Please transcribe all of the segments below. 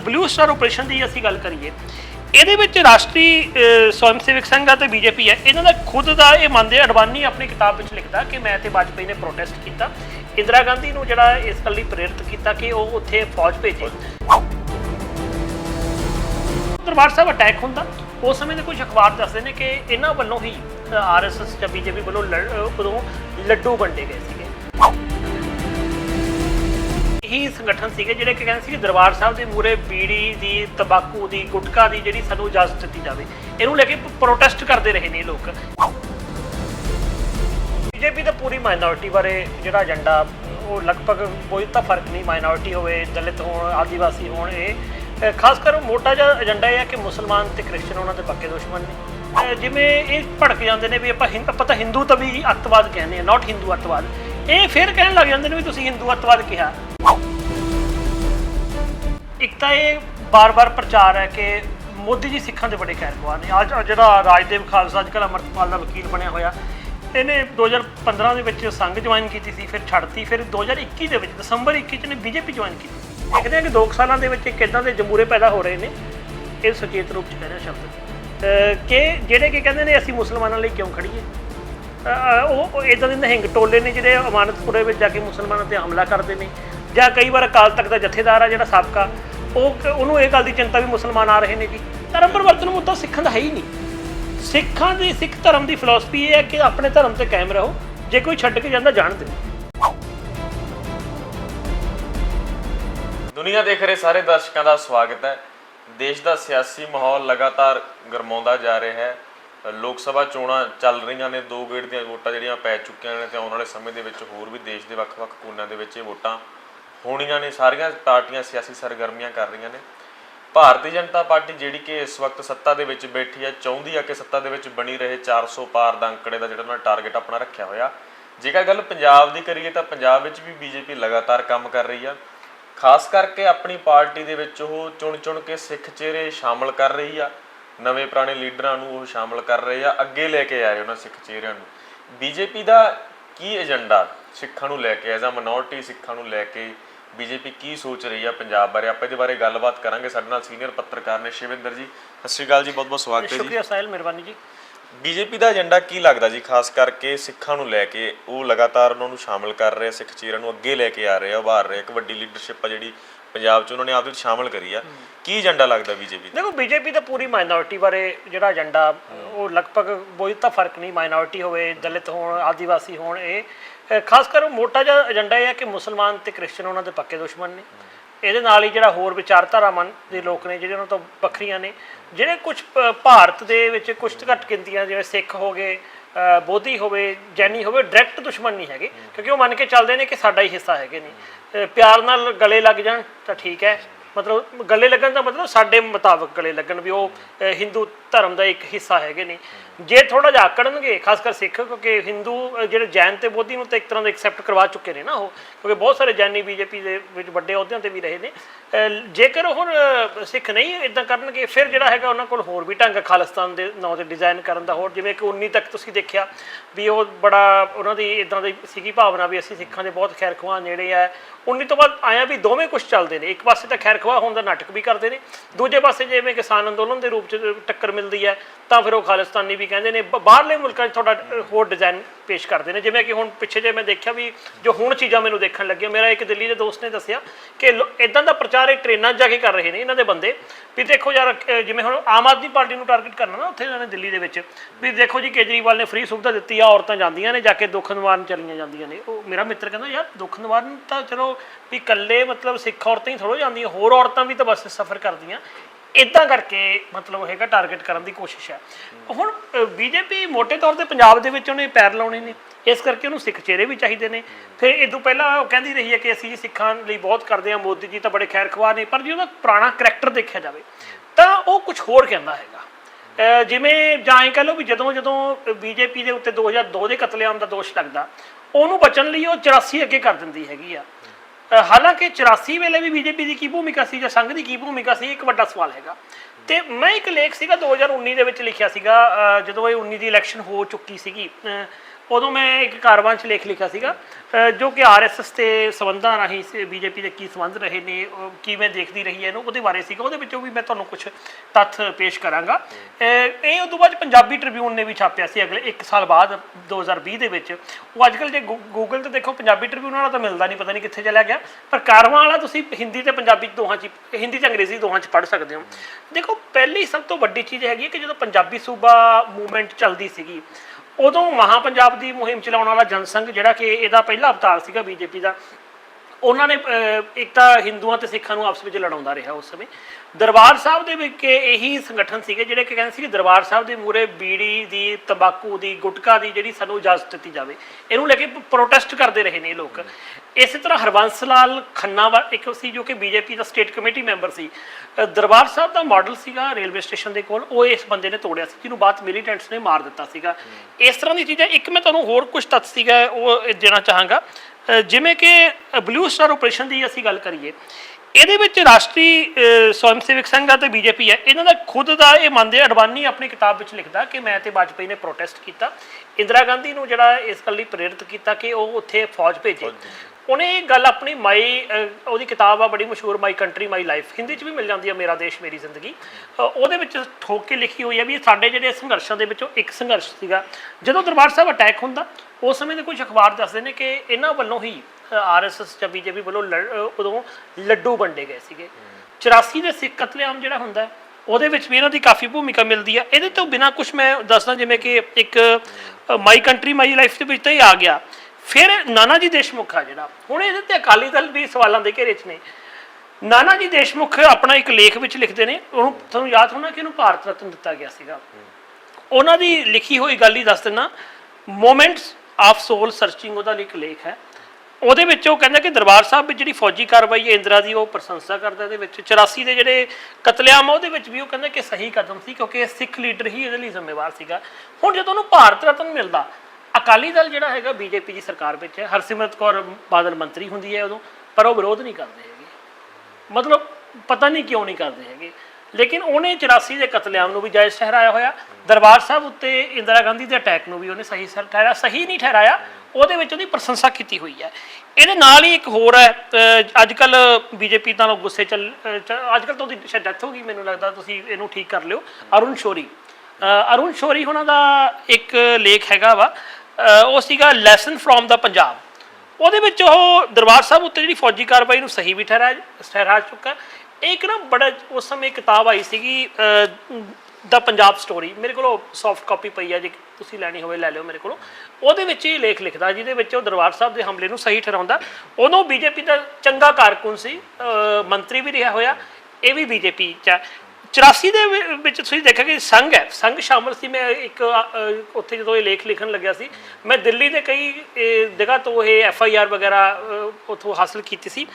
Blue star operation ਦੀ ਅਸੀਂ ਗੱਲ ਕਰੀਏ ਇਹਦੇ ਵਿੱਚ ਰਾਸ਼ਟਰੀ ਅਹ, ਸਵੈਮ ਸੇਵਕ ਸੰਘ ਆ ਤੇ ਬੀਜੇਪੀ ਹੈ ਇਹਨਾਂ ਦਾ ਖੁਦ ਦਾ ਇਹ ਮੰਨਦੇ ਆ, ਅਡਵਾਨੀ ਆਪਣੀ ਕਿਤਾਬ ਵਿੱਚ ਲਿਖਦਾ ਕਿ ਮੈਂ ਤੇ ਵਾਜਪੇਈ ਨੇ ਪ੍ਰੋਟੈਸਟ ਕੀਤਾ। ਇੰਦਰਾ ਗਾਂਧੀ ਨੂੰ ਜਿਹੜਾ ਇਸ ਗੱਲ ਲਈ ਪ੍ਰੇਰਿਤ ਕੀਤਾ ਕਿ ਉਹ ਉੱਥੇ ਫੌਜ ਭੇਜੇ। ਦਰਬਾਰ ਸਾਹਿਬ ਅਟੈਕ ਹੁੰਦਾ। ਉਸ ਸਮੇਂ ਦੇ ਕੁਝ ਅਖਬਾਰ ਦੱਸਦੇ ਨੇ ਕਿ ਇਹਨਾਂ ਵੱਲੋਂ ਹੀ ਆਰਐਸਐਸ ਜਾਂ ਬੀਜੇਪੀ ਵੱਲੋਂ ਲੜ- ਉਦੋਂ ਲੱਡੂ ਵੰਡੇ ਗਏ ਸੀ। ਇਹੀ ਸੰਗਠਨ ਸੀਗੇ ਜਿਹੜੇ ਕਿ ਕਹਿੰਦੇ ਸੀ ਕਿ ਦਰਬਾਰ ਸਾਹਿਬ ਦੇ ਮੂਰੇ ਬੀੜੀ ਦੀ, ਤੰਬਾਕੂ ਦੀ, ਗੁਟਕਾ ਦੀ ਜਿਹੜੀ ਸਾਨੂੰ ਇਜਾਜ਼ਤ ਦਿੱਤੀ ਜਾਵੇ। ਇਹਨੂੰ ਲੈ ਕੇ ਪ੍ਰੋਟੈਸਟ ਕਰਦੇ ਰਹੇ ਨੇ ਲੋਕ। ਬੀਜੇਪੀ ਦਾ ਪੂਰੀ ਮਾਈਨੋਰਿਟੀ ਬਾਰੇ ਜਿਹੜਾ ਏਜੰਡਾ ਉਹ ਲਗਭਗ ਕੋਈ ਤਾਂ ਫ਼ਰਕ ਨਹੀਂ ਮਾਈਨੋਰਿਟੀ ਹੋਵੇ, ਦਲਿਤ ਹੋਣ, ਆਦੀਵਾਸੀ ਹੋਣ, ਇਹ ਖਾਸ ਕਰ ਮੋਟਾ ਜਿਹਾ ਏਜੰਡਾ ਇਹ ਹੈ ਕਿ ਮੁਸਲਮਾਨ ਤੇ ਕ੍ਰਿਸਚਨ ਉਹਨਾਂ ਦੇ ਪੱਕੇ ਦੁਸ਼ਮਣ ਨੇ। ਜਿਵੇਂ ਇਹ ਭੜਕ ਜਾਂਦੇ ਨੇ ਵੀ ਆਪਾਂ ਆਪਾਂ ਤਾਂ ਹਿੰਦੂ ਤਾਂ ਵੀ ਅੱਤਵਾਦ ਕਹਿੰਦੇ ਆ ਨਾਟ ਹਿੰਦੂ ਅੱਤਵਾਦ। ਇਹ ਫਿਰ ਕਹਿਣ ਲੱਗ ਜਾਂਦੇ ਨੇ ਵੀ ਤੁਸੀਂ ਹਿੰਦੂ ਅੱਤਵਾਦ ਕਿਹਾ। ਇੱਕ ਤਾਂ ਇਹ ਬਾਰ-ਬਾਰ ਪ੍ਰਚਾਰ ਹੈ ਕਿ ਮੋਦੀ ਜੀ ਸਿੱਖਾਂ ਦੇ ਬੜੇ ਖੈਰਖਵਾਹ ਨੇ। ਅੱਜ ਜਿਹੜਾ ਰਾਜਦੇਵ ਖਾਲਸਾ ਅੱਜਕੱਲ੍ਹ ਅਮਰਪਾਲ ਦਾ ਵਕੀਲ ਬਣਿਆ ਹੋਇਆ, ਇਹਨੇ 2015 ਦੇ ਵਿੱਚ ਸੰਘ ਜੁਆਇਨ ਕੀਤੀ ਸੀ, ਫਿਰ ਛੱਡਤੀ, ਫਿਰ 2021 ਦੇ ਵਿੱਚ, ਦਸੰਬਰ 21 ਚ ਨੇ ਬੀਜੇਪੀ ਜੁਆਇਨ ਕੀਤੀ। ਦੇਖਦੇ ਹਾਂ ਕਿ 2 ਸਾਲਾਂ ਦੇ ਵਿੱਚ ਕਿੱਦਾਂ ਦੇ ਜਮੂਰੇ ਪੈਦਾ ਹੋ ਰਹੇ ਨੇ, ਇਹ ਸੁਚੇਤ ਰੂਪ ਚ ਕਹਿ ਰਿਹਾ ਸ਼ਬਦ। ਕਿ ਜਿਹੜੇ ਕਿ ਕਹਿੰਦੇ ਨੇ ਅਸੀਂ ਮੁਸਲਮਾਨਾਂ ਲਈ ਕਿਉਂ ਖੜੀਏ ਉਹ ਉਹ ਇਦਾਂ ਦੇ ਨਹਿੰਗ ਟੋਲੇ ਨੇ ਜਿਹੜੇ ਅਮਾਨਤਪੁਰੇ ਵਿੱਚ ਜਾ ਕੇ ਮੁਸਲਮਾਨਾਂ ਤੇ ਹਮਲਾ ਕਰਦੇ ਨੇ, ਜਾਂ ਕਈ ਵਾਰ ਅਕਾਲ ਤਖਤ ਦਾ ਜਥੇਦਾਰ ਆ ਜਿਹੜਾ ਸਾਬਕਾ ਉਹ ਉਹਨੂੰ ਇਹ ਗੱਲ ਦੀ ਚਿੰਤਾ ਵੀ ਮੁਸਲਮਾਨ ਆ ਰਹੇ ਨੇ ਜੀ। ਧਰਮ ਪਰਿਵਰਤਨ ਮੁੱਦਾ ਸਿੱਖਾਂ ਦਾ ਹੈ ਹੀ ਨਹੀਂ। ਸਿੱਖਾਂ ਦੀ ਸਿੱਖ ਧਰਮ ਦੀ ਫਿਲਾਸਫੀ ਇਹ ਹੈ ਕਿ ਆਪਣੇ ਧਰਮ ਤੇ ਕਾਇਮ ਰਹੋ। ਜੇ ਕੋਈ ਛੱਡ ਕੇ ਜਾਂਦਾ, ਜਾਣ ਦਿਓ। ਦੁਨੀਆ ਦੇਖ ਰਹੇ ਸਾਰੇ ਦਰਸ਼ਕਾਂ ਦਾ ਸਵਾਗਤ ਹੈ। ਦੇਸ਼ ਦਾ ਸਿਆਸੀ ਮਾਹੌਲ ਲਗਾਤਾਰ ਗਰਮਾਉਂਦਾ ਜਾ ਰਿਹਾ ਹੈ। ਲੋਕ ਸਭਾ ਚੋਣਾਂ ਚੱਲ ਰਹੀਆਂ ਨੇ। ਦੋ ਗੇੜ ਦੀਆਂ ਵੋਟਾਂ ਜਿਹੜੀਆਂ ਪੈ ਚੁੱਕੀਆਂ ਨੇ ਤੇ ਆਉਣ ਵਾਲੇ ਸਮੇਂ ਦੇ ਵਿੱਚ ਹੋਰ ਵੀ ਦੇਸ਼ ਦੇ ਵੱਖ-ਵੱਖ ਕੋਨਿਆਂ ਦੇ ਵਿੱਚ ਇਹ ਵੋਟਾਂ ਹੋਣੀਆਂ ਨੇ ਸਾਰੀਆਂ, ਪਾਰਟੀਆਂ ਸਿਆਸੀ ਸਰਗਰਮੀਆਂ ਕਰ ਰਹੀਆਂ ਨੇ। ਭਾਰਤੀ ਜਨਤਾ ਪਾਰਟੀ ਜਿਹੜੀ ਕਿ ਇਸ ਵਕਤ ਸੱਤਾ ਦੇ ਵਿੱਚ ਬੈਠੀ ਹੈ, ਚਾਹੁੰਦੀ ਆ ਕਿ ਸੱਤਾ ਦੇ ਵਿੱਚ ਬਣੀ ਰਹੇ 400 ਪਾਰ ਦਾ ਅੰਕੜੇ ਦਾ ਜਿਹੜਾ ਉਹਨਾਂ ਨੇ ਟਾਰਗੇਟ ਆਪਣਾ ਰੱਖਿਆ ਹੋਇਆ। ਜੇਕਰ ਗੱਲ ਪੰਜਾਬ ਦੀ ਕਰੀਏ ਤਾਂ ਪੰਜਾਬ ਵਿੱਚ ਵੀ ਬੀਜੇਪੀ ਲਗਾਤਾਰ ਕੰਮ ਕਰ ਰਹੀ ਆ। ਖਾਸ ਕਰਕੇ ਆਪਣੀ ਪਾਰਟੀ ਦੇ ਵਿੱਚ ਉਹ ਚੁਣ-ਚੁਣ ਕੇ ਸਿੱਖ ਚਿਹਰੇ ਸ਼ਾਮਲ ਕਰ ਰਹੀ ਆ। ਨਵੇਂ ਪੁਰਾਣੇ ਲੀਡਰਾਂ ਨੂੰ ਉਹ ਸ਼ਾਮਲ ਕਰ ਰਹੇ ਆ, ਅੱਗੇ ਲੈ ਕੇ ਆਏ ਉਹਨਾਂ ਸਿੱਖ ਚਿਹਰਿਆਂ ਨੂੰ। ਬੀਜੇਪੀ ਦਾ ਕੀ ਏਜੰਡਾ ਸਿੱਖਾਂ ਨੂੰ ਲੈ ਕੇ ਐਜ਼ ਅ ਮਿਨੋਰਟੀ ਸਿੱਖਾਂ ਨੂੰ ਲੈ ਕੇ ਬੀਜੇਪੀ ਕੀ ਸੋਚ ਰਹੀ ਆ ਪੰਜਾਬ ਬਾਰੇ? ਆਪਾਂ ਇਹਦੇ ਬਾਰੇ ਗੱਲਬਾਤ ਕਰਾਂਗੇ। ਸਾਡੇ ਨਾਲ ਸੀਨੀਅਰ ਪੱਤਰਕਾਰ ਨੇ ਸ਼ਿਵਿੰਦਰ ਜੀ। ਸਤਿ ਸ਼੍ਰੀ ਅਕਾਲ ਜੀ ਬਹੁਤ ਬਹੁਤ ਸਵਾਗਤ ਹੈ ਜੀ। ਸ਼ੁਕਰੀਆ ਸਾਹਿਲ ਮਿਹਰਬਾਨੀ ਜੀ। ਬੀਜੇਪੀ ਦਾ ਏਜੰਡਾ ਕੀ ਲੱਗਦਾ ਜੀ? ਖਾਸ ਕਰਕੇ ਸਿੱਖਾਂ ਨੂੰ ਲੈ ਕੇ ਉਹ ਲਗਾਤਾਰ ਉਹਨਾਂ ਨੂੰ ਸ਼ਾਮਲ ਕਰ ਰਹੇ ਆ ਸਿੱਖ ਚੀਰਾਂ ਨੂੰ ਅੱਗੇ ਲੈ ਕੇ ਆ ਰਹੇ ਆ ਉਭਾਰ ਰਹੇ। ਆ ਇੱਕ ਵੱਡੀ ਲੀਡਰਸ਼ਿਪ ਆ ਜਿਹੜੀ ਪੰਜਾਬ 'ਚ ਉਹਨਾਂ ਨੇ ਆਪਦੇ ਵਿੱਚ ਸ਼ਾਮਲ ਕਰੀ ਆ। ਕੀ ਏਜੰਡਾ ਲੱਗਦਾ ਬੀਜੇਪੀ ਦਾ ਦੇਖੋ ਬੀਜੇਪੀ ਤਾਂ ਪੂਰੀ ਮਾਈਨੋਰਿਟੀ ਬਾਰੇ ਜਿਹੜਾ ਏਜੰਡਾ ਉਹ ਲਗਭਗ ਕੋਈ ਤਾਂ ਫ਼ਰਕ ਨਹੀਂ ਮਾਈਨੋਰਿਟੀ ਹੋਵੇ ਦਲਿਤ ਹੋਣ ਆਦੀਵਾਸੀ ਹੋਣ ਇਹ ਖਾਸ ਕਰ ਮੋਟਾ ਜਿਹਾ ਏਜੰਡਾ ਇਹ ਹੈ ਕਿ ਮੁਸਲਮਾਨ ਤੇ ਕ੍ਰਿਸਚਨ ਉਹਨਾਂ ਦੇ ਪੱਕੇ ਦੁਸ਼ਮਣ ਨੇ। ਇਹਦੇ ਨਾਲ ਹੀ ਜਿਹੜਾ ਹੋਰ ਵਿਚਾਰਧਾਰਾ ਮਨ ਦੇ ਲੋਕ ਨੇ ਜਿਹੜੇ ਉਹਨਾਂ ਤੋਂ ਵੱਖਰੀਆਂ ਨੇ। ਜਿਹੜੇ ਕੁਝ ਭਾਰਤ ਦੇ ਵਿੱਚ ਕੁਝ ਘੱਟ ਗਿਣਤੀਆਂ ਜਿਵੇਂ ਸਿੱਖ ਹੋ ਗਏ ਬੋਧੀ ਹੋਵੇ, ਜੈਨੀ ਹੋਵੇ, ਡਾਇਰੈਕਟ ਦੁਸ਼ਮਣ ਨਹੀਂ ਹੈਗੇ। ਕਿਉਂਕਿ ਉਹ ਮੰਨ ਕੇ ਚੱਲਦੇ ਨੇ ਕਿ ਸਾਡਾ ਹੀ ਹਿੱਸਾ ਹੈਗੇ ਨੇ। ਪਿਆਰ ਨਾਲ ਗਲੇ ਲੱਗ ਜਾਣ ਤਾਂ ਠੀਕ ਹੈ। ਮਤਲਬ ਗਲੇ ਲੱਗਣ ਦਾ ਮਤਲਬ ਸਾਡੇ ਮੁਤਾਬਕ ਗਲੇ ਲੱਗਣ ਵੀ ਉਹ ਹਿੰਦੂ ਧਰਮ ਦਾ ਇੱਕ ਹਿੱਸਾ ਹੈਗੇ ਨੇ। ਜੇ ਥੋੜਾ ਜਿਹਾ ਆਕੜਨਗੇ, ਖਾਸ ਕਰ ਸਿੱਖ, ਕਿਉਂਕਿ ਹਿੰਦੂ ਜਿਹੜੇ ਜੈਨ ਤੇ ਬੋਧੀ ਨੂੰ ਤਾਂ ਇੱਕ ਤਰ੍ਹਾਂ ਦਾ ਐਕਸੈਪਟ ਕਰਵਾ ਚੁੱਕੇ ਨੇ ਨਾ ਉਹ, ਕਿਉਂਕਿ ਬਹੁਤ ਸਾਰੇ ਜੈਨੀ ਬੀਜੇਪੀ ਦੇ ਵਿੱਚ ਵੱਡੇ ਅਹੁਦਿਆਂ ਤੇ ਵੀ ਰਹੇ ਨੇ। ਜੇਕਰ ਉਹ ਸਿੱਖ ਨਹੀਂ ਇਦਾਂ ਕਰਨਗੇ, ਫਿਰ ਜਿਹੜਾ ਹੈਗਾ ਉਹਨਾਂ ਕੋਲ ਹੋਰ ਵੀ ਢੰਗ ਖਾਲਿਸਤਾਨ ਦੇ ਨਾਂ ਤੇ ਡਿਜ਼ਾਈਨ ਕਰਨ ਦਾ ਹੋਰ, ਜਿਵੇਂ ਕਿ 19 ਤੱਕ ਤੁਸੀਂ ਦੇਖਿਆ ਵੀ ਉਹ ਬੜਾ, ਉਹਨਾਂ ਦੀ ਇਦਾਂ ਦੀ ਸੀਗੀ ਭਾਵਨਾ ਵੀ ਅਸੀਂ ਸਿੱਖਾਂ ਦੇ ਬਹੁਤ ਖੈਰ ਖਵਾਹ ਨੇੜੇ ਆ। 19 ਤੋਂ ਬਾਅਦ ਆਇਆ ਵੀ ਦੋਵੇਂ ਕੁਝ ਚੱਲਦੇ ਨੇ। ਇੱਕ ਪਾਸੇ ਤਾਂ ਖੈਰ ਖਵਾਹ ਹੋਣ ਦਾ ਨਾਟਕ ਵੀ ਕਰਦੇ ਨੇ, ਦੂਜੇ ਪਾਸੇ ਜਿਵੇਂ ਕਿਸਾਨ ਅੰਦੋਲਨ ਦੇ ਰੂਪ ਚ ਟੱਕਰ ਮਿਲਦੀ ਹੈ, ਤਾਂ ਫਿਰ ਉਹ ਖਾਲਿਸਤਾਨੀ ਵੀ ਕਹਿੰਦੇ ਨੇ, ਬ- ਬਾਹਰਲੇ ਮੁਲਕਾਂ 'ਚ ਤੁਹਾਡਾ ਹੋਰ ਡਿਜ਼ਾਈਨ ਪੇਸ਼ ਕਰਦੇ ਨੇ। ਜਿਵੇਂ ਕਿ ਹੁਣ ਪਿੱਛੇ ਜੇ ਮੈਂ ਦੇਖਿਆ ਵੀ ਜੋ ਹੁਣ ਚੀਜ਼ਾਂ ਮੈਨੂੰ ਦੇਖਣ ਲੱਗੀਆਂ, ਮੇਰਾ ਇੱਕ ਦਿੱਲੀ ਦੇ ਦੋਸਤ ਨੇ ਦੱਸਿਆ ਕਿ ਇਦਾਂ ਦਾ ਪ੍ਰਚਾਰ ਇਹ ਟ੍ਰੇਨਾਂ 'ਚ ਜਾ ਕੇ ਕਰ ਰਹੇ ਨੇ, ਇਹਨਾਂ ਦੇ ਬੰਦੇ। ਵੀ ਦੇਖੋ ਯਾਰ ਅਹ ਜਿਵੇਂ ਹੁਣ ਆਮ ਆਦਮੀ ਪਾਰਟੀ ਨੂੰ ਟਾਰਗੇਟ ਕਰਨਾ ਨਾ ਉੱਥੇ ਇਹਨਾਂ ਨੇ ਦਿੱਲੀ ਦੇ ਵਿੱਚ, ਵੀ ਦੇਖੋ ਜੀ ਕੇਜਰੀਵਾਲ ਨੇ ਫ੍ਰੀ ਸੁਵਿਧਾ ਦਿੱਤੀ ਆ, ਔਰਤਾਂ ਜਾਂਦੀਆਂ ਨੇ, ਜਾ ਕੇ ਦੁੱਖ ਨਿਵਾਰਨ ਚਲੀਆਂ ਜਾਂਦੀਆਂ ਨੇ। ਉਹ ਮੇਰਾ ਮਿੱਤਰ ਕਹਿੰਦਾ, ਯਾਰ, ਦੁੱਖ ਨਿਵਾਰਨ ਤਾਂ ਚਲੋ ਵੀ ਇਕੱਲੇ ਮਤਲਬ ਸਿੱਖ ਔਰਤਾਂ ਹੀ ਥੋੜੋ ਜਾਂਦੀਆਂ, ਹੋਰ ਔਰਤਾਂ ਵੀ ਤਾਂ ਬੱਸ ਸਫ਼ਰ ਕਰਦੀਆਂ। ਇਦਾਂ ਕਰਕੇ ਮਤਲਬ ਹੈਗਾ ਟਾਰਗੇਟ ਕਰਨ ਦੀ ਕੋਸ਼ਿਸ਼ ਹੈ। ਹੁਣ ਬੀਜੇਪੀ ਮੋٹے ਤੌਰ ਤੇ ਪੰਜਾਬ ਦੇ ਵਿੱਚ ਉਹਨੇ ਪੈਰ ਲਾਉਣੇ ਨੇ। ਇਸ ਕਰਕੇ ਉਹਨੂੰ ਸਿੱਖ ਚਿਹਰੇ ਵੀ ਚਾਹੀਦੇ ਨੇ। ਫਿਰ ਇਹ ਤੋਂ ਪਹਿਲਾਂ ਉਹ ਕਹਿੰਦੀ ਰਹੀ ਹੈ ਕਿ ਅਸੀਂ ਸਿੱਖਾਂ ਲਈ ਬਹੁਤ ਕਰਦੇ ਹਾਂ, ਮੋਦੀ ਜੀ ਤਾਂ ਬੜੇ ਖੈਰ ਖਵਾ ਨੇ, ਪਰ ਜੇ ਉਹਦਾ ਪੁਰਾਣਾ ਕਰੈਕਟਰ ਦੇਖਿਆ ਜਾਵੇ, ਤਾਂ ਉਹ ਕੁਝ ਹੋਰ ਕਹਿੰਦਾ ਹੈਗਾ। ਜਿਵੇਂ ਜਾਂ ਇਹ ਕਹ ਲਓ ਵੀ ਜਦੋਂ ਜਦੋਂ ਬੀਜੇਪੀ ਦੇ ਉੱਤੇ 2002 ਦੇ ਕਤਲੇਆਮ ਦਾ ਦੋਸ਼ ਲੱਗਦਾ, ਉਹਨੂੰ ਬਚਣ ਲਈ ਉਹ 84 ਅੱਗੇ ਕਰ ਦਿੰਦੀ ਹੈਗੀ ਆ। ਹਾਲਾਂਕਿ 84 ਵੇਲੇ ਵੀ ਬੀਜੇਪੀ ਦੀ ਕੀ ਭੂਮਿਕਾ ਸੀ ਜਾਂ ਸੰਘ ਦੀ ਕੀ ਭੂਮਿਕਾ ਸੀ, ਇੱਕ ਵੱਡਾ ਸਵਾਲ ਹੈਗਾ। ਤੇ ਮੈਂ ਇੱਕ ਲੇਖ ਸੀਗਾ 2019 ਦੇ ਵਿੱਚ ਲਿਖਿਆ ਸੀਗਾ ਜਦੋਂ ਇਹ 19 ਦੀ ਇਲੈਕਸ਼ਨ ਹੋ ਚੁੱਕੀ ਸੀਗੀ ਉਦੋਂ ਮੈਂ ਇੱਕ ਕਾਰਵਾਂ 'ਚ ਲੇਖ ਲਿਖਿਆ ਸੀਗਾ ਜੋ ਕਿ ਆਰਐਸਐਸ ਤੇ ਸੰਬੰਧਾਂ ਰਾਹੀਂ ਬੀਜੇਪੀ ਦੇ ਕੀ ਸੰਬੰਧ ਰਹੇ ਨੇ ਉਹ ਕਿਵੇਂ ਦੇਖਦੀ ਰਹੀ ਹੈ ਇਹਨੂੰ ਉਹਦੇ ਬਾਰੇ ਸੀਗਾ ਉਹਦੇ ਵਿੱਚੋਂ ਵੀ ਮੈਂ ਤੁਹਾਨੂੰ ਕੁਝ ਤੱਥ ਪੇਸ਼ ਕਰਾਂਗਾ। ਅ, ਇਹ ਉਦੋਂ ਬਾਅਦ ਪੰਜਾਬੀ ਟ੍ਰਿਬਿਊਨ ਨੇ ਵੀ ਛਾਪਿਆ ਸੀ ਅਗਲੇ 1 ਸਾਲ ਬਾਅਦ 2020 ਦੇ ਵਿੱਚ। ਉਹ ਅੱਜਕੱਲ ਜੇ ਗੂਗਲ ਤੇ ਦੇਖੋ ਪੰਜਾਬੀ ਟ੍ਰਿਬਿਊਨ ਵਾਲਾ ਤਾਂ ਮਿਲਦਾ ਨਹੀਂ ਪਤਾ ਨਹੀਂ ਕਿੱਥੇ ਚਲਾ ਗਿਆ। ਪਰ ਕਾਰਵਾਂ ਵਾਲਾ ਤੁਸੀਂ ਹਿੰਦੀ ਤੇ ਪੰਜਾਬੀ ਦੋਹਾਂ 'ਚ ਹਿੰਦੀ ਤੇ ਅੰਗਰੇਜ਼ੀ ਦੋਹਾਂ 'ਚ ਪੜ੍ਹ ਸਕਦੇ ਹੋ। ਦੇਖੋ ਪਹਿਲੀ ਸਭ ਤੋਂ ਵੱਡੀ ਚੀਜ਼ ਹੈਗੀ ਹੈ ਕਿ ਜਦੋਂ ਪੰਜਾਬੀ ਸੂਬਾ ਮੂਵਮੈਂਟ ਚੱਲਦੀ ਸੀਗੀ ਉਦੋਂ ਮਹਾ ਪੰਜਾਬ ਦੀ ਮੁਹਿੰਮ ਚਲਾਉਣ ਵਾਲਾ ਜਨਸੰਘ ਜਿਹੜਾ ਕਿ ਇਹਦਾ ਪਹਿਲਾ ਅਵਤਾਰ ਸੀਗਾ ਬੀਜੇਪੀ ਦਾ ਉਹਨਾਂ ਨੇ ਇੱਕ ਤਾਂ ਹਿੰਦੂਆਂ ਤੇ ਸਿੱਖਾਂ ਨੂੰ ਆਪਸ ਵਿੱਚ ਲੜਾਉਂਦਾ ਰਿਹਾ ਉਸ ਸਮੇਂ। ਦਰਬਾਰ ਸਾਹਿਬ ਦੇ ਵਿੱਚ ਇਹੀ ਸੰਗਠਨ ਸੀਗੇ ਜਿਹੜੇ ਕਿ ਕਹਿੰਦੇ ਸੀ ਕਿ ਦਰਬਾਰ ਸਾਹਿਬ ਦੇ ਮੂਰੇ ਬੀੜੀ ਦੀ, ਤੰਬਾਕੂ ਦੀ, ਗੁਟਕਾ ਦੀ ਜਿਹੜੀ ਸਾਨੂੰ ਇਜਾਜ਼ਤ ਦਿੱਤੀ ਜਾਵੇ। ਇਹਨੂੰ ਲੈ ਕੇ ਪ੍ਰੋਟੈਸਟ ਕਰਦੇ ਰਹੇ ਨੇ ਇਹ ਲੋਕ। ਇਸੇ ਤਰ੍ਹਾਂ ਹਰਬੰਸ ਲਾਲ ਖੰਨਾ ਵਾ- ਇੱਕ ਸੀ ਜੋ ਕਿ ਬੀਜੇਪੀ ਦਾ ਸਟੇਟ ਕਮੇਟੀ ਮੈਂਬਰ ਸੀ। ਦਰਬਾਰ ਸਾਹਿਬ ਦਾ ਮਾਡਲ ਸੀਗਾ ਰੇਲਵੇ ਸਟੇਸ਼ਨ ਦੇ ਕੋਲ। ਉਹ ਇਸ ਬੰਦੇ ਨੇ ਤੋੜਿਆ ਸੀ, ਜਿਹਨੂੰ ਬਾਅਦ ਮਿਲੀਟੈਂਟਸ ਨੇ ਮਾਰ ਦਿੱਤਾ ਸੀਗਾ। ਇਸ ਤਰ੍ਹਾਂ ਦੀ ਚੀਜ਼ਾਂ, ਇੱਕ ਮੈਂ ਤੁਹਾਨੂੰ ਹੋਰ ਕੁਝ ਤੱਥ ਸੀਗਾ, ਉਹ ਦੇਣਾ ਚਾਹਾਂਗਾ। ਜਿਵੇਂ ਕਿ ਬਲੂ ਸਟਾਰ ਆਪਰੇਸ਼ਨ ਦੀ ਅਸੀਂ ਗੱਲ ਕਰੀਏ, ਇਹਦੇ ਵਿੱਚ ਰਾਸ਼ਟਰੀ ਸਵੈਮ ਸੇਵਕ ਸੰਘ ਦਾ ਤੇ ਬੀਜੇਪੀ ਹੈ, ਇਹਨਾਂ ਦਾ ਖੁਦ ਦਾ ਇਹ ਮੰਨਦੇ ਅਡਵਾਨੀ ਆਪਣੀ ਕਿਤਾਬ ਵਿੱਚ ਲਿਖਦਾ ਕਿ ਮੈਂ ਤੇ ਵਾਜਪੇਈ ਨੇ ਪ੍ਰੋਟੈਸਟ ਕੀਤਾ, ਇੰਦਰਾ ਗਾਂਧੀ ਨੂੰ ਜਿਹੜਾ ਇਸ ਗੱਲ ਲਈ ਪ੍ਰੇਰਿਤ ਕੀਤਾ ਕਿ ਉਹ ਉੱਥੇ ਫੌਜ ਭੇਜੇ। ਉਹਨੇ ਇਹ ਗੱਲ ਆਪਣੀ ਮਾਈ ਉਹਦੀ ਕਿਤਾਬ ਆ, ਬੜੀ ਮਸ਼ਹੂਰ my country, my life, Hindi 'ਚ ਵੀ ਮਿਲ ਜਾਂਦੀ ਆ, ਮੇਰਾ ਦੇਸ਼, ਮੇਰੀ ਜ਼ਿੰਦਗੀ। ਉਹਦੇ ਵਿੱਚ ਠੋਕ ਕੇ ਲਿਖੀ ਹੋਈ ਹੈ ਵੀ ਸਾਡੇ ਜਿਹੜੇ ਸੰਘਰਸ਼ਾਂ ਦੇ ਵਿੱਚੋਂ ਇੱਕ ਸੰਘਰਸ਼ ਸੀਗਾ। ਜਦੋਂ ਦਰਬਾਰ ਸਾਹਿਬ ਅਟੈਕ ਹੁੰਦਾ ਉਸ ਸਮੇਂ ਦੇ ਕੁਝ ਅਖਬਾਰ ਦੱਸਦੇ ਨੇ ਕਿ ਇਹਨਾਂ ਵੱਲੋਂ ਹੀ ਆਰਐਸਐਸ ਜਾਂ ਬੀਜੇਪੀ ਵੱਲੋਂ ਉਦੋਂ ਲੱਡੂ ਵੰਡੇ ਗਏ ਸੀਗੇ। 84 ਦੇ ਸਿੱਖ ਕਤਲੇਆਮ ਜਿਹੜਾ ਹੁੰਦਾ ਹੈ, ਉਹਦੇ ਵਿੱਚ ਵੀ ਇਹਨਾਂ ਦੀ ਕਾਫੀ ਭੂਮਿਕਾ ਮਿਲਦੀ ਆ। ਇਹਦੇ ਤੋਂ ਬਿਨਾ ਕੁਝ ਮੈਂ ਦੱਸਦਾ ਜਿਵੇਂ ਕਿ ਇੱਕ ਮਾਈ ਕੰਟਰੀ ਮਾਈ ਲਾਈਫ ਦੇ ਵਿੱਚ ਤਾਂ ਇਹ ਆ ਗਿਆ। ਫਿਰ ਨਾਨਾ ਜੀ ਦੇਸ਼ਮੁਖ ਆ ਜਿਹੜਾ ਹੁਣ ਇਹਦੇ ਤੇ ਅਕਾਲੀ ਦਲ ਵੀ ਸਵਾਲਾਂ ਦੇ ਘੇਰੇ 'ਚ ਨੇ। ਨਾਨਾ ਜੀ ਦੇਸ਼ਮੁਖ ਆਪਣਾ ਇੱਕ ਲੇਖ ਵਿੱਚ ਲਿਖਦੇ ਨੇ ਉਹਨੂੰ ਤੁਹਾਨੂੰ ਯਾਦ ਹੋਣਾ ਕਿ ਇਹਨੂੰ ਭਾਰਤ ਰਤਨ ਦਿੱਤਾ ਗਿਆ ਸੀਗਾ। ਉਹਨਾਂ ਦੀ ਲਿਖੀ ਹੋਈ ਗੱਲ ਹੀ ਦੱਸ ਦਿੰਨਾ ਮੋਮੈਂਟਸ ਆਫ ਸੋਲ ਸਰਚਿੰਗ ਉਹਦਾ ਇੱਕ ਲੇਖ ਹੈ। ਉਹਦੇ ਵਿੱਚ ਉਹ ਕਹਿੰਦਾ ਕਿ ਦਰਬਾਰ ਸਾਹਿਬ ਵਿੱਚ ਜਿਹੜੀ ਫੌਜੀ ਕਾਰਵਾਈ ਹੈ, ਇੰਦਰਾ ਦੀ ਉਹ ਪ੍ਰਸ਼ੰਸਾ ਕਰਦਾ, ਇਹਦੇ ਵਿੱਚ 84 ਦੇ ਜਿਹੜੇ ਕਤਲੇਆਮ ਆ, ਉਹਦੇ ਵਿੱਚ ਵੀ ਉਹ ਕਹਿੰਦਾ ਕਿ ਸਹੀ ਕਦਮ ਸੀ ਕਿਉਂਕਿ ਇਹ ਸਿੱਖ ਲੀਡਰ ਹੀ ਇਹਦੇ ਲਈ ਜ਼ਿੰਮੇਵਾਰ ਸੀਗਾ। ਹੁਣ ਜਦੋਂ ਉਹਨੂੰ ਭਾਰਤ ਰਤਨ ਮਿਲਦਾ, ਅਕਾਲੀ ਦਲ ਜਿਹੜਾ ਹੈਗਾ ਬੀਜੇਪੀ ਦੀ ਸਰਕਾਰ ਵਿੱਚ ਹੈ, ਹਰਸਿਮਰਤ ਕੌਰ ਬਾਦਲ ਮੰਤਰੀ ਹੁੰਦੀ ਹੈ ਉਦੋਂ, ਪਰ ਉਹ ਵਿਰੋਧ ਨਹੀਂ ਕਰਦੇ ਹੈਗੇ। ਮਤਲਬ ਪਤਾ ਨਹੀਂ ਕਿਉਂ ਨਹੀਂ ਕਰਦੇ ਹੈਗੇ। ਲੇਕਿਨ ਉਹਨੇ 84 ਦੇ ਕਤਲੇਆਮ ਨੂੰ ਵੀ ਜਾਇਜ਼ ਠਹਿਰਾਇਆ ਹੋਇਆ। ਦਰਬਾਰ ਸਾਹਿਬ ਉੱਤੇ ਇੰਦਰਾ ਗਾਂਧੀ ਦੇ ਅਟੈਕ ਨੂੰ ਵੀ ਉਹਨੇ ਸਹੀ ਸਰ ਠਹਿਰਾਇਆ, ਸਹੀ ਨਹੀਂ ਠਹਿਰਾਇਆ, ਉਹਦੇ ਵਿੱਚ ਉਹਦੀ ਪ੍ਰਸ਼ੰਸਾ ਕੀਤੀ ਹੋਈ ਹੈ। ਇਹਦੇ ਨਾਲ ਹੀ ਇੱਕ ਹੋਰ ਹੈ ਅੱਜ ਕੱਲ ਬੀਜੇਪੀ ਨਾਲ ਗੁੱਸੇ ਚੱਲ ਅੱਜ ਕੱਲ ਤਾਂ ਉਹਦੀ ਸ਼ਾਇਦ ਡੈਥ ਹੋ ਗਈ, ਮੈਨੂੰ ਲੱਗਦਾ ਤੁਸੀਂ ਇਹਨੂੰ ਠੀਕ ਕਰ ਲਿਓ। ਅਰੁਣ ਸ਼ੋਰੀ ਅਰੁਣ ਸ਼ੋਰੀ ਉਹਨਾਂ ਦਾ ਇੱਕ ਲੇਖ ਹੈਗਾ ਵਾ ਉਹ ਸੀਗਾ ਲੈਸਨ ਫਰੋਮ ਦਾ ਪੰਜਾਬ ਉਹਦੇ ਵਿੱਚ ਉਹ ਦਰਬਾਰ ਸਾਹਿਬ ਉੱਤੇ ਜਿਹੜੀ ਫੌਜੀ ਕਾਰਵਾਈ ਨੂੰ ਸਹੀ ਵੀ ਠਹਿਰਾ ਠਹਿਰਾ ਚੁੱਕਾ। ਇਹ ਇੱਕ ਨਾ ਬੜਾ, ਉਸ ਸਮੇਂ ਕਿਤਾਬ ਆਈ ਸੀਗੀ ਦਾ ਪੰਜਾਬ ਸਟੋਰੀ ਮੇਰੇ ਕੋਲ ਸੌਫਟ ਕਾਪੀ ਪਈ ਹੈ ਜੇ ਤੁਸੀਂ ਲੈਣੀ ਹੋਵੇ ਲੈ ਲਿਓ ਮੇਰੇ ਕੋਲੋਂ। ਉਹਦੇ ਵਿੱਚ ਹੀ ਲੇਖ ਲਿਖਦਾ ਜਿਹਦੇ ਵਿੱਚ ਉਹ ਦਰਬਾਰ ਸਾਹਿਬ ਦੇ ਹਮਲੇ ਨੂੰ ਸਹੀ ਠਹਿਰਾਉਂਦਾ। ਉਦੋਂ ਬੀਜੇਪੀ ਦਾ ਚੰਗਾ ਕਾਰਕੁਨ ਸੀ ਮੰਤਰੀ ਵੀ ਰਿਹਾ ਹੋਇਆ ਇਹ ਵੀ ਬੀਜੇਪੀ ਚ ਹੈ। 84 ਦੇ ਵਿੱਚ ਤੁਸੀਂ ਦੇਖਿਆ ਕਿ ਸੰਘ ਹੈ ਸੰਘ ਸ਼ਾਮਲ ਸੀ। ਮੈਂ ਇੱਕ ਉੱਥੇ ਜਦੋਂ ਇਹ ਲੇਖ ਲਿਖਣ ਲੱਗਿਆ ਸੀ ਮੈਂ ਦਿੱਲੀ ਦੇ ਕਈ ਜਗ੍ਹਾ ਤੋਂ ਇਹ ਐਫ ਆਈ ਆਰ ਵਗੈਰਾ ਅ, ਉੱਥੋਂ ਹਾਸਲ ਕੀਤੀ ਸੀ।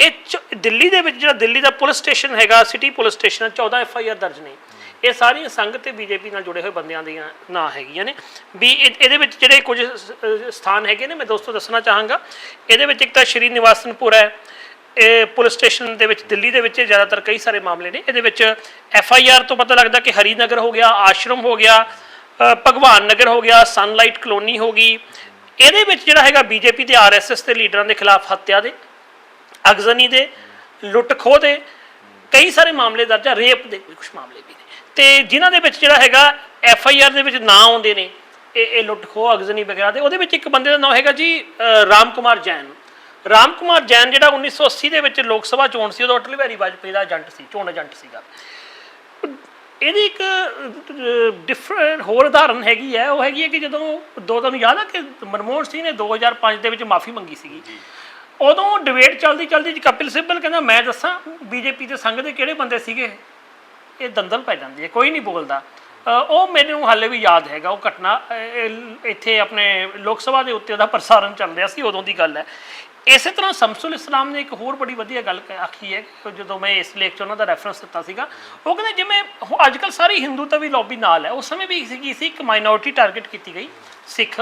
ਇਹ ਚ- ਦਿੱਲੀ ਦੇ ਵਿੱਚ ਜਿਹੜਾ ਦਿੱਲੀ ਦਾ ਪੁਲਿਸ ਸਟੇਸ਼ਨ ਹੈਗਾ city police station 14 F I R ਦਰਜ ਨਹੀਂ ਇਹ ਸਾਰੀਆਂ ਸੰਘ ਤੇ ਬੀਜੇਪੀ ਨਾਲ ਜੁੜੇ ਹੋਏ ਬੰਦਿਆਂ ਦੀਆਂ ਨਾਂ ਹੈਗੀਆਂ ਨੇ। ਵੀ ਇਹ- ਇਹਦੇ ਵਿੱਚ ਜਿਹੜੇ ਕੁਝ ਸ- ਅ, ਸਥਾਨ ਹੈਗੇ ਨੇ ਮੈਂ ਦੋਸਤੋ ਦੱਸਣਾ ਚਾਹਾਂਗਾ। ਇਹਦੇ ਵਿੱਚ ਇੱਕ ਤਾਂ ਸ਼੍ਰੀ ਨਿਵਾਸਨਪੁਰ ਹੈ। ਇਹ ਪੁਲਿਸ ਸਟੇਸ਼ਨ ਦੇ ਵਿੱਚ ਦਿੱਲੀ ਦੇ ਵਿੱਚ ਇਹ ਜ਼ਿਆਦਾਤਰ ਕਈ ਸਾਰੇ ਮਾਮਲੇ ਨੇ। ਇਹਦੇ ਵਿੱਚ ਐਫ ਆਈ ਆਰ ਤੋਂ ਪਤਾ ਲੱਗਦਾ ਕਿ ਹਰੀਨਗਰ ਹੋ ਗਿਆ ਆਸ਼ਰਮ ਹੋ ਗਿਆ ਅ, ਭਗਵਾਨ ਨਗਰ ਹੋ ਗਿਆ ਸਨਲਾਈਟ ਕਲੋਨੀ ਹੋ ਗਈ। ਇਹਦੇ ਵਿੱਚ ਜਿਹੜਾ ਹੈਗਾ ਬੀਜੇਪੀ ਤੇ ਆਰ ਐਸ ਐਸ ਦੇ ਲੀਡਰਾਂ ਦੇ ਖਿਲਾਫ ਹੱਤਿਆ ਦੇ ਅਗਜ਼ਨੀ ਦੇ ਲੁੱਟ ਖੋਹ ਦੇ ਕਈ ਸਾਰੇ ਮਾਮਲੇ ਦਰਜ ਆ ਰੇਪ ਦੇ ਵੀ ਕੁਝ ਮਾਮਲੇ ਵੀ। ਤੇ ਜਿਨ੍ਹਾਂ ਦੇ ਵਿੱਚ ਜਿਹੜਾ ਹੈਗਾ ਐਫ ਆਈ ਆਰ ਦੇ ਵਿੱਚ ਨਾਂ ਆਉਂਦੇ ਨੇ ਇਹ ਇਹ ਲੁੱਟ ਖੋਹ ਅਗਜ਼ਨੀ ਵਗੈਰਾ ਦੇ ਉਹਦੇ ਵਿੱਚ ਇੱਕ ਬੰਦੇ ਦਾ ਨਾਮ ਹੈਗਾ ਜੀ ਰਾਮ ਕੁਮਾਰ ਜੈਨ। ਰਾਮ ਕੁਮਾਰ ਜੈਨ ਜਿਹੜਾ 1980 ਦੇ ਵਿੱਚ ਲੋਕ ਸਭਾ ਚੋਣ ਸੀ ਉਦੋਂ ਅਟਲ ਬਿਹਾਰੀ ਵਾਜਪੇਈ ਦਾ ਏਜੰਟ ਸੀ ਚੋਣ ਏਜੰਟ ਸੀਗਾ। ਇਹਦੀ ਇੱਕ ਡਿਫਰੈਂਟ ਹੋਰ ਉਦਾਹਰਨ ਹੈਗੀ ਹੈ ਉਹ ਹੈਗੀ ਹੈ ਕਿ ਜਦੋਂ ਦੋ ਤੁਹਾਨੂੰ ਯਾਦ ਆ ਕਿ ਮਨਮੋਹਨ ਸਿੰਘ ਨੇ 2005 ਦੇ ਵਿੱਚ ਮਾਫੀ ਮੰਗੀ ਸੀਗੀ। ਉਦੋਂ ਡਿਬੇਟ ਚੱਲਦੀ ਚੱਲਦੀ ਜੀ ਕਪਿਲ ਸਿੱਬਲ ਕਹਿੰਦਾ ਮੈਂ ਦੱਸਾਂ ਬੀਜੇਪੀ ਦੇ ਸੰਘ ਦੇ ਕਿਹੜੇ ਬੰਦੇ ਸੀਗੇ? ਇਹ ਦੰਦਲ ਪੈ ਜਾਂਦੀ ਹੈ, ਕੋਈ ਨਹੀਂ ਬੋਲਦਾ। ਉਹ ਮੈਨੂੰ ਹਾਲੇ ਵੀ ਯਾਦ ਹੈਗਾ, ਉਹ ਘਟਨਾ ਇੱਥੇ ਆਪਣੇ ਲੋਕ ਸਭਾ ਦੇ ਉੱਤੇ ਉਹਦਾ ਪ੍ਰਸਾਰਣ ਚੱਲ ਰਿਹਾ ਸੀ, ਉਦੋਂ ਦੀ ਗੱਲ ਹੈ। ਇਸੇ ਤਰ੍ਹਾਂ ਸ਼ਮਸੁਲ ਇਸਲਾਮ ਨੇ ਇੱਕ ਹੋਰ ਬੜੀ ਵਧੀਆ ਗੱਲ ਆਖੀ ਹੈ ਕਿ ਜਦੋਂ ਮੈਂ ਇਸ ਲੇਖ 'ਚ ਉਹਨਾਂ ਦਾ ਰੈਫਰੈਂਸ ਦਿੱਤਾ ਸੀਗਾ, ਉਹ ਕਹਿੰਦੇ ਜਿਵੇਂ ਅੱਜ ਕੱਲ ਸਾਰੀ ਹਿੰਦੂ ਤਾਂ ਵੀ ਲੌਬੀ ਨਾਲ ਹੈ, ਉਸ ਸਮੇਂ ਵੀ ਸੀਗੀ ਸੀ ਇੱਕ ਮਾਈਨੋਰਿਟੀ ਟਾਰਗੇਟ ਕੀਤੀ ਗਈ, ਸਿੱਖ।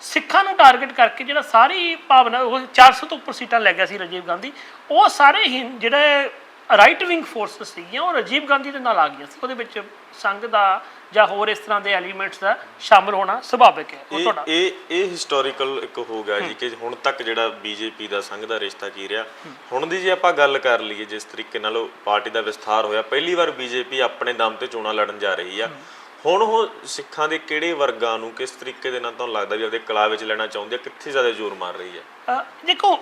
ਸਿੱਖਾਂ ਨੂੰ ਟਾਰਗੇਟ ਕਰਕੇ ਜਿਹੜਾ ਸਾਰੀ ਭਾਵਨਾ, ਉਹ 400 ਤੋਂ ਉੱਪਰ ਸੀਟਾਂ ਲੈ ਗਿਆ ਸੀ ਰਾਜੀਵ ਗਾਂਧੀ, ਉਹ ਸਾਰੇ ਹਿੰ- ਜਿਹੜੇ ਰਾਈਟ ਵਿੰਗ ਫੋਰਸਸ ਸੀਗੀਆਂ ਉਹ ਰਾਜੀਵ ਗਾਂਧੀ ਦੇ ਨਾਲ ਆ ਗਈਆਂ ਸੀ। ਉਹਦੇ ਵਿੱਚ ਸੰਘ ਦਾ ਜਾਂ ਹੋਰ ਇਸ ਤਰ੍ਹਾਂ ਦੇ ਐਲੀਮੈਂਟਸ ਦਾ ਸ਼ਾਮਲ ਹੋਣਾ ਸੁਭਾਵਿਕ ਹੈ। ਉਹ ਤੁਹਾਡਾ ਇਹ ਇਹ ਹਿਸਟੋਰੀਕਲ ਇੱਕ ਹੋ ਗਿਆ ਜੀ ਕਿ ਹੁਣ ਤੱਕ ਜਿਹੜਾ ਬੀਜੇਪੀ ਦਾ ਸੰਘ ਦਾ ਰਿਸ਼ਤਾ ਕੀ ਰਿਹਾ। ਹੁਣ ਦੀ ਜੇ ਆਪਾਂ ਗੱਲ ਕਰ ਲਈਏ ਜਿਸ ਤਰੀਕੇ ਨਾਲ ਉਹ ਪਾਰਟੀ ਦਾ ਵਿਸਥਾਰ ਹੋਇਆ ਪਹਿਲੀ ਵਾਰ ਬੀਜੇਪੀ ਆਪਣੇ ਦਮ ਤੇ ਚੋਣਾਂ ਲੜਨ ਜਾ ਰਹੀ ਆ। ਹੁਣ ਉਹ ਸਿੱਖਾਂ ਦੇ ਕਿਹੜੇ ਵਰਗਾਂ ਨੂੰ ਕਿਸ ਤਰੀਕੇ ਦੇ ਨਾਲ ਤੁਹਾਨੂੰ ਲੱਗਦਾ ਵੀ ਉਹਦੇ ਕਲਾ ਵਿੱਚ ਲੈਣਾ ਚਾਹੁੰਦੀ ਆ ਕਿੱਥੇ ਜ਼ਿਆਦਾ ਜ਼ੋਰ ਮਾਰ ਰਹੀ ਹੈ ਦੇਖੋ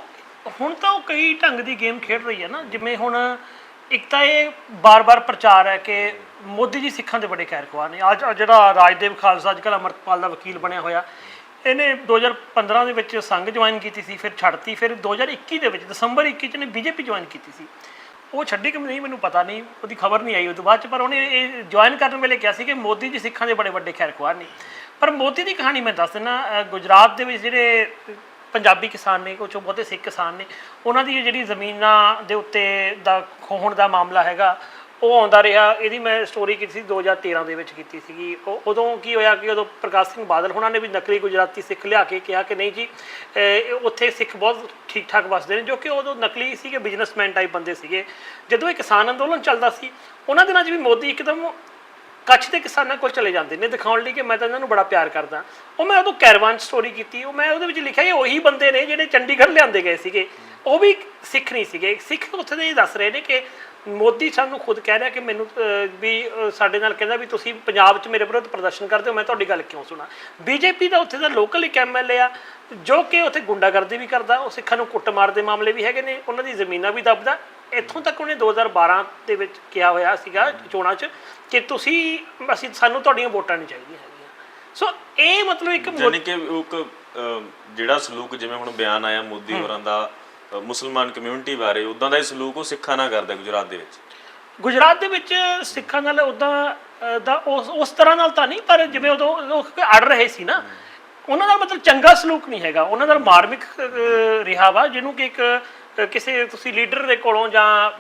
ਹੁਣ ਤਾਂ ਉਹ ਕਈ ਢੰਗ ਦੀ ਗੇਮ ਖੇਡ ਰਹੀ ਹੈ ਨਾ, ਜਿਵੇਂ ਹੁਣ ਇੱਕ ਤਾਂ ਇਹ ਬਾਰ-ਬਾਰ ਪ੍ਰਚਾਰ ਹੈ ਕਿ ਮੋਦੀ ਜੀ ਸਿੱਖਾਂ ਦੇ ਬੜੇ ਖੈਰਖਵਾਹ ਨੇ। ਅੱਜ ਜਿਹੜਾ ਰਾਜਦੇਵ ਖਾਲਸਾ ਅੱਜ ਕੱਲ੍ਹ ਅਮਰਪਾਲ ਦਾ ਵਕੀਲ ਬਣਿਆ ਹੋਇਆ, ਇਹਨੇ 2015 ਦੇ ਵਿੱਚ ਸੰਘ ਜੁਆਇਨ ਕੀਤੀ ਸੀ, ਫਿਰ ਛੱਡਤੀ, ਫਿਰ 2021 ਦੇ ਵਿੱਚ, ਦਸੰਬਰ 21 ਚ ਨੇ ਬੀਜੇਪੀ ਜੁਆਇਨ ਕੀਤੀ ਸੀ। ਉਹ ਛੱਡੀ ਕਿ ਨਹੀਂ, ਮੈਨੂੰ ਪਤਾ ਨਹੀਂ, ਉਹਦੀ ਖਬਰ ਨਹੀਂ ਆਈ, ਉਹ ਤੋਂ ਬਾਅਦ ਚ ਪਰ ਉਹਨੇ ਇਹ ਜੁਆਇਨ ਕਰਨ ਵੇਲੇ ਕਿਹਾ ਸੀ ਕਿ ਮੋਦੀ ਜੀ ਸਿੱਖਾਂ ਦੇ ਬੜੇ ਵੱਡੇ ਖੈਰਖਵਾਹ ਨੇ। ਪਰ ਮੋਦੀ ਦੀ ਕਹਾਣੀ ਮੈਂ ਦੱਸ ਦਿੰਦਾ ਗੁਜਰਾਤ ਦੇ ਵਿੱਚ ਜਿਹੜੇ ਪੰਜਾਬੀ ਕਿਸਾਨ ਨੇ ਕੁਝ ਬਹੁਤੇ ਸਿੱਖ ਕਿਸਾਨ ਨੇ, ਉਹਨਾਂ ਦੀ ਜਿਹੜੀ ਜ਼ਮੀਨਾਂ ਦੇ ਉੱਤੇ ਦਾ ਖੋਹਣ ਦਾ ਮਾਮਲਾ ਹੈਗਾ, ਉਹ ਆਉਂਦਾ ਰਿਹਾ। ਇਹਦੀ ਮੈਂ ਸਟੋਰੀ ਕੀਤੀ ਸੀ 2013 ਦੇ ਵਿੱਚ ਕੀਤੀ ਸੀਗੀ। ਉਹ ਉਦੋਂ ਕੀ ਹੋਇਆ ਕਿ ਉਦੋਂ ਪ੍ਰਕਾਸ਼ ਸਿੰਘ ਬਾਦਲ ਉਹਨਾਂ ਨੇ ਵੀ ਨਕਲੀ ਗੁਜਰਾਤੀ ਸਿੱਖ ਲਿਆ ਕੇ ਕਿਹਾ ਕਿ ਨਹੀਂ ਜੀ ਉੱਥੇ ਸਿੱਖ ਬਹੁਤ ਠੀਕ ਠਾਕ ਵਸਦੇ ਨੇ, ਜੋ ਕਿ ਉਦੋਂ ਨਕਲੀ ਸੀਗੇ ਬਿਜ਼ਨਸਮੈਨ ਟਾਈਪ ਬੰਦੇ ਸੀਗੇ। ਜਦੋਂ ਇਹ ਕਿਸਾਨ ਅੰਦੋਲਨ ਚੱਲਦਾ ਸੀ, ਉਹਨਾਂ ਦਿਨਾਂ 'ਚ ਵੀ ਮੋਦੀ ਇੱਕਦਮ ਕੱਛ ਦੇ ਕਿਸਾਨਾਂ ਕੋਲ ਚਲੇ ਜਾਂਦੇ ਨੇ ਦਿਖਾਉਣ ਲਈ ਕਿ ਮੈਂ ਤਾਂ ਇਹਨਾਂ ਨੂੰ ਬੜਾ ਪਿਆਰ ਕਰਦਾ। ਉਹ ਮੈਂ ਉਦੋਂ ਕੈਰਵਾਨ ਸਟੋਰੀ ਕੀਤੀ, ਉਹ ਮੈਂ ਉਹਦੇ ਵਿੱਚ ਲਿਖਿਆ ਇਹ ਉਹੀ ਬੰਦੇ ਨੇ ਜਿਹੜੇ ਚੰਡੀਗੜ੍ਹ ਲਿਆਂਦੇ ਗਏ ਸੀਗੇ। ਉਹ ਵੀ ਸਿੱਖ ਨਹੀਂ ਸੀਗੇ। ਸਿੱਖ ਉੱਥੇ ਦੇ ਇਹ ਦੱਸ ਰਹੇ ਨੇ ਕਿ ਮੋਦੀ ਸਾਨੂੰ ਖੁਦ ਕਹਿ ਰਿਹਾ ਕਿ ਮੈਨੂੰ ਵੀ ਸਾਡੇ ਨਾਲ ਕਹਿੰਦਾ ਵੀ ਤੁਸੀਂ ਪੰਜਾਬ 'ਚ ਮੇਰੇ ਵਿਰੁੱਧ ਪ੍ਰਦਰਸ਼ਨ ਕਰਦੇ ਹੋ, ਮੈਂ ਤੁਹਾਡੀ ਗੱਲ ਕਿਉਂ ਸੁਣਾ? ਬੀਜੇਪੀ ਦਾ ਉੱਥੇ ਦਾ ਲੋਕਲ ਇੱਕ ਐਮਐਲਏ ਆ, ਜੋ ਕਿ ਉੱਥੇ ਗੁੰਡਾਗਰਦੀ ਵੀ ਕਰਦਾ, ਉਹ ਸਿੱਖਾਂ ਨੂੰ ਕੁੱਟਮਾਰ ਦੇ ਮਾਮਲੇ ਵੀ ਹੈਗੇ ਨੇ, ਉਹਨਾਂ ਦੀ ਜ਼ਮੀਨਾਂ ਵੀ ਦੱਬਦਾ। ਇੱਥੋਂ ਤੱਕ ਉਹਨੇ 2012 ਦੇ ਵਿੱਚ ਕਿਹਾ ਹੋਇਆ ਸੀਗਾ ਚੋਣਾਂ 'ਚ ਕਿ ਤੁਸੀਂ ਅਸੀਂ ਸਾਨੂੰ ਤੁਹਾਡੀਆਂ ਵੋਟਾਂ ਨਹੀਂ ਚਾਹੀਦੀਆਂ ਹੈਗੀਆਂ। ਸੋ ਇਹ ਮਤਲਬ ਇੱਕ ਮੋ- ਯਾਨੀ ਕਿ ਉਹ ਇੱਕ ਅਹ, ਜਿਹੜਾ ਸਲੂਕ ਜਿਵੇਂ ਹੁਣ ਬਿਆਨ ਆਇਆ ਮੋਦੀ ਹੋਰਾਂ ਦਾ ਅਹ, ਮੁਸਲਮਾਨ ਕਮਿਊਨਿਟੀ ਬਾਰੇ ਉਦਾਂ ਦਾ ਹੀ ਸਲੂਕ ਉਹ ਸਿੱਖਾਂ ਨਾਲ ਕਰਦਾ ਗੁਜਰਾਤ ਦੇ ਵਿੱਚ। ਗੁਜਰਾਤ ਦੇ ਵਿੱਚ ਸਿੱਖਾਂ ਨਾਲ ਉਦਾਂ ਦਾ ਉਸ ਉਸ ਤਰ੍ਹਾਂ ਨਾਲ ਤਾਂ ਨਹੀਂ ਪਰ ਜਿਵੇਂ ਉਦੋਂ ਉਹ ਅੜ ਰਹੇ ਸੀ ਨਾ ਉਹਨਾਂ ਦਾ ਮਤਲਬ ਚੰਗਾ ਸਲੂਕ ਨਹੀਂ ਹੈਗਾ। ਉਹਨਾਂ ਦਾ ਮਾਰਮਿਕ ਅਹ, ਰਿਹਾ ਵਾ ਜਿਹਨੂੰ ਕਿ ਇੱਕ ਕਿਸੇ ਤੁਸੀਂ ਲੀਡਰ ਦੇ ਕੋਲੋਂ ਜਾਂ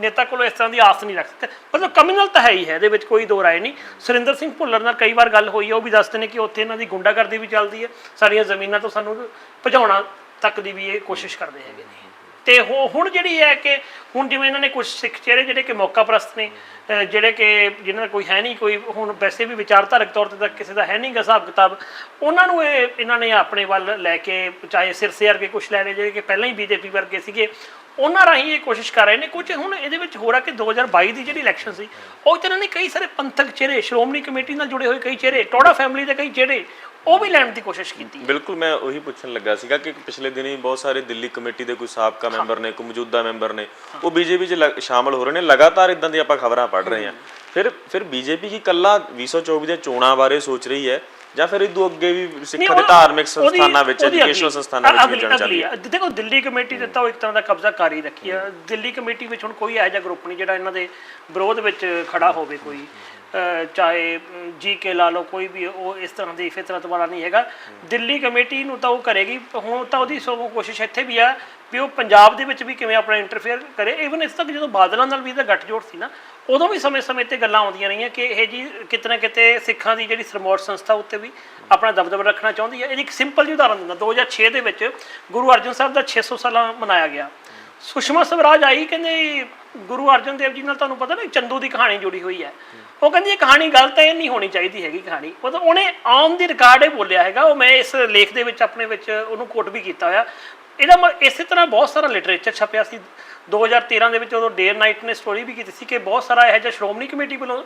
ਨੇਤਾ ਕੋਲੋਂ ਇਸ ਤਰ੍ਹਾਂ ਦੀ ਆਸ ਨਹੀਂ ਰੱਖ ਸਕਦੇ। ਮਤਲਬ ਕਮਿਊਨਲ ਤਾਂ ਹੈ ਹੀ ਹੈ, ਇਹਦੇ ਵਿੱਚ ਕੋਈ ਦੋ ਰਾਏ ਨਹੀਂ। ਸੁਰਿੰਦਰ ਸਿੰਘ ਭੁੱਲਰ ਨਾਲ ਕਈ ਵਾਰ ਗੱਲ ਹੋਈ ਹੈ, ਉਹ ਵੀ ਦੱਸਦੇ ਨੇ ਕਿ ਉੱਥੇ ਇਹਨਾਂ ਦੀ ਗੁੰਡਾਗਰਦੀ ਵੀ ਚੱਲਦੀ ਹੈ। ਸਾਡੀਆਂ ਜ਼ਮੀਨਾਂ ਤੋਂ ਸਾਨੂੰ ਭਜਾਉਣਾ ਤੱਕ ਦੀ ਵੀ ਇਹ ਕੋਸ਼ਿਸ਼ ਕਰਦੇ ਹੈਗੇ ਨੇ। ਤੇ ਹੋ- ਹੁਣ ਜਿਹੜੀ ਹੈ ਕਿ ਹੁਣ ਜਿਵੇਂ ਇਹਨਾਂ ਨੇ ਕੁਝ ਸਿੱਖ ਚਿਹਰੇ ਜਿਹੜੇ ਕਿ ਮੌਕਾ ਪ੍ਰਸਤ ਨੇ, ਅਹ ਜਿਹੜੇ ਕਿ ਜਿਨ੍ਹਾਂ ਦਾ ਕੋਈ ਹੈ ਨਹੀਂ, ਕੋਈ ਹੁਣ ਵੈਸੇ ਵੀ ਵਿਚਾਰਧਾਰਕ ਤੌਰ ਤੇ ਤਾਂ ਕਿਸੇ ਦਾ ਹੈ ਨਹੀਂ ਗਾ ਹਿਸਾਬ ਕਿਤਾਬ, ਉਹਨਾਂ ਨੂੰ ਇਹ ਇਹਨਾਂ ਨੇ ਆਪਣੇ ਵੱਲ ਲੈ ਕੇ ਚਾਹੇ ਸਿਰਸੇ ਵਰਗੇ ਕੁਝ ਲੈ ਲਏ ਜਿਹੜੇ ਕਿ ਪਹਿਲਾਂ ਹੀ ਬੀਜੇਪੀ ਵਰਗੇ ਸੀਗੇ, ਉਹਨਾਂ ਰਾਹੀਂ ਇਹ ਕੋਸ਼ਿਸ਼ ਕਰ ਰਹੇ ਨੇ। ਕੁਝ ਹੁਣ ਇਹਦੇ ਵਿੱਚ ਹੋ ਰਿਹਾ ਕਿ 2022 ਦੀ ਜਿਹੜੀ ਇਲੈਕਸ਼ਨ ਸੀ, ਉਹ 'ਚ ਇਹਨਾਂ ਨੇ ਕਈ ਸਾਰੇ ਪੰਥਕ ਚਿਹਰੇ, ਸ਼੍ਰੋਮਣੀ ਕਮੇਟੀ ਨਾਲ ਜੁੜੇ ਹੋਏ ਕਈ ਚਿਹਰੇ, ਟੋੜਾ ਫੈਮਿਲੀ ਦੇ ਕਈ ਚਿਹਰੇ ਉਹ ਵੀ ਲੈਣ ਦੀ ਕੋਸ਼ਿਸ਼ ਕੀਤੀ। ਬਿਲਕੁਲ ਮੈਂ ਉਹੀ ਪੁੱਛਣ ਲੱਗਾ ਸੀਗਾ ਕਿ ਪਿਛਲੇ ਦਿਨੀ ਬਹੁਤ ਸਾਰੇ ਦਿੱਲੀ ਕਮੇਟੀ ਦੇ ਕੋਈ ਸਾਬਕਾ ਮੈਂਬਰ ਨੇ ਕੋਈ ਮੌਜੂਦਾ ਮੈਂਬਰ ਨੇ ਉਹ ਬੀਜੇਪੀ 'ਚ ਸ਼ਾਮਲ ਹੋ ਰਹੇ ਨੇ ਲਗਾਤਾਰ ਇਦਾਂ ਦੀ ਆਪਾਂ ਖਬਰਾਂ ਪੜ੍ਹ ਰਹੇ ਹਾਂ। ਫਿਰ ਫਿਰ ਬੀਜੇਪੀ ਕੀ ਕੱਲਾ 2024 ਦੀਆਂ ਚੋਣਾਂ ਬਾਰੇ ਸੋਚ ਰਹੀ ਹੈ ਜਾਂ ਫਿਰ ਇਦੋਂ ਅੱਗੇ ਵੀ ਸਿੱਖਾਂ ਦੇ ਧਾਰਮਿਕ ਸੰਸਥਾਨਾਂ ਵਿੱਚ ਐਜੂਕੇਸ਼ਨਲ ਸੰਸਥਾਨਾਂ ਵਿੱਚ ਵੀ ਜਾਣ ਹੈ। ਦੇਖੋ ਦਿੱਲੀ ਕਮੇਟੀ ਤੇ ਤਾਂ ਉਹ ਇੱਕ ਤਰ੍ਹਾਂ ਦਾ ਕਬਜ਼ਾ ਕਰ ਹੀ ਰੱਖੀ ਆ। ਦਿੱਲੀ ਕਮੇਟੀ ਵਿੱਚ ਹੁਣ ਕੋਈ ਇਹੋ ਜਿਹਾ ਗਰੁੱਪ ਨਹੀਂ ਜਿਹੜਾ ਇਹਨਾਂ ਦੇ ਵਿਰੋਧ ਵਿੱਚ ਖੜਾ ਹੋਵੇ ਕੋਈ। ਚਾਹੇ ਜੀ ਕੇ ਲਾ ਲਓ ਕੋਈ ਵੀ ਉਹ ਇਸ ਤਰ੍ਹਾਂ ਦੀ ਫਿਤਰਤ ਵਾਲਾ ਨਹੀਂ ਹੈਗਾ। ਦਿੱਲੀ ਕਮੇਟੀ ਨੂੰ ਤਾਂ ਉਹ ਕਰੇਗੀ। ਹੁਣ ਤਾਂ ਉਹਦੀ ਸਗੋਂ ਕੋਸ਼ਿਸ਼ ਇੱਥੇ ਵੀ ਆ ਵੀ ਉਹ ਪੰਜਾਬ ਦੇ ਵਿੱਚ ਵੀ ਕਿਵੇਂ ਆਪਣਾ ਇੰਟਰਫੇਅਰ ਕਰੇ ਇਵਨ ਇਸ ਤੱਕ ਜਦੋਂ ਬਾਦਲਾਂ ਨਾਲ ਵੀ ਇਹਦਾ ਗੱਠਜੋੜ ਸੀ ਨਾ, ਉਦੋਂ ਵੀ ਸਮੇਂ-ਸਮੇਂ ਤੇ ਗੱਲਾਂ ਆਉਂਦੀਆਂ ਰਹੀਆਂ ਕਿ ਇਹ ਜੀ ਕਿਤੇ ਨਾ ਕਿਤੇ ਸਿੱਖਾਂ ਦੀ ਜਿਹੜੀ ਸਰਮੋਟ ਸੰਸਥਾ ਉੱਤੇ ਵੀ ਆਪਣਾ ਦਬਦਬਾ ਰੱਖਣਾ ਚਾਹੁੰਦੀ ਹੈ। ਇਹਦੀ ਇੱਕ ਸਿੰਪਲ ਜਿਹੀ ਉਦਾਹਰਨ ਦਿੰਦਾ 2006 ਦੇ ਵਿੱਚ ਗੁਰੂ ਅਰਜਨ ਸਾਹਿਬ ਦਾ 600 ਸਾਲਾ ਮਨਾਇਆ ਗਿਆ। ਸੁਸ਼ਮਾ ਸਵਰਾਜ ਆਈ ਕਹਿੰਦੇ ਗੁਰੂ ਅਰਜਨ ਦੇਵ ਜੀ ਨਾਲ ਤੁਹਾਨੂੰ ਪਤਾ ਨਾ ਚੰਦੂ ਦੀ ਕਹਾਣੀ ਜੁੜੀ ਹੋਈ ਹੈ। ਉਹ ਕਹਿੰਦੀ ਇਹ ਕਹਾਣੀ ਗਲਤ ਹੈ, ਇਹ ਨਹੀਂ ਹੋਣੀ ਚਾਹੀਦੀ ਹੈਗੀ ਕਹਾਣੀ। ਮਤਲਬ ਉਹਨੇ ਆਮ ਦੀ ਰਿਕਾਰਡ ਇਹ ਬੋਲਿਆ ਹੈਗਾ, ਉਹ ਮੈਂ ਇਸ ਲੇਖ ਦੇ ਵਿੱਚ, ਆਪਣੇ ਵਿੱਚ ਉਹਨੂੰ ਕੋਟ ਵੀ ਕੀਤਾ ਹੋਇਆ। ਇਹਦਾ ਮ- ਇਸੇ ਤਰ੍ਹਾਂ ਬਹੁਤ ਸਾਰਾ ਲਿਟਰੇਚਰ ਛਪਿਆ ਸੀ। 2013 ਦੇ ਵਿੱਚ ਉਦੋਂ ਡੇਰ ਨਾਈਟ ਨੇ ਸਟੋਰੀ ਵੀ ਕੀਤੀ ਸੀ ਕਿ ਬਹੁਤ ਸਾਰਾ ਇਹੋ ਜਿਹਾ ਸ਼੍ਰੋਮਣੀ ਕਮੇਟੀ ਵੱਲੋਂ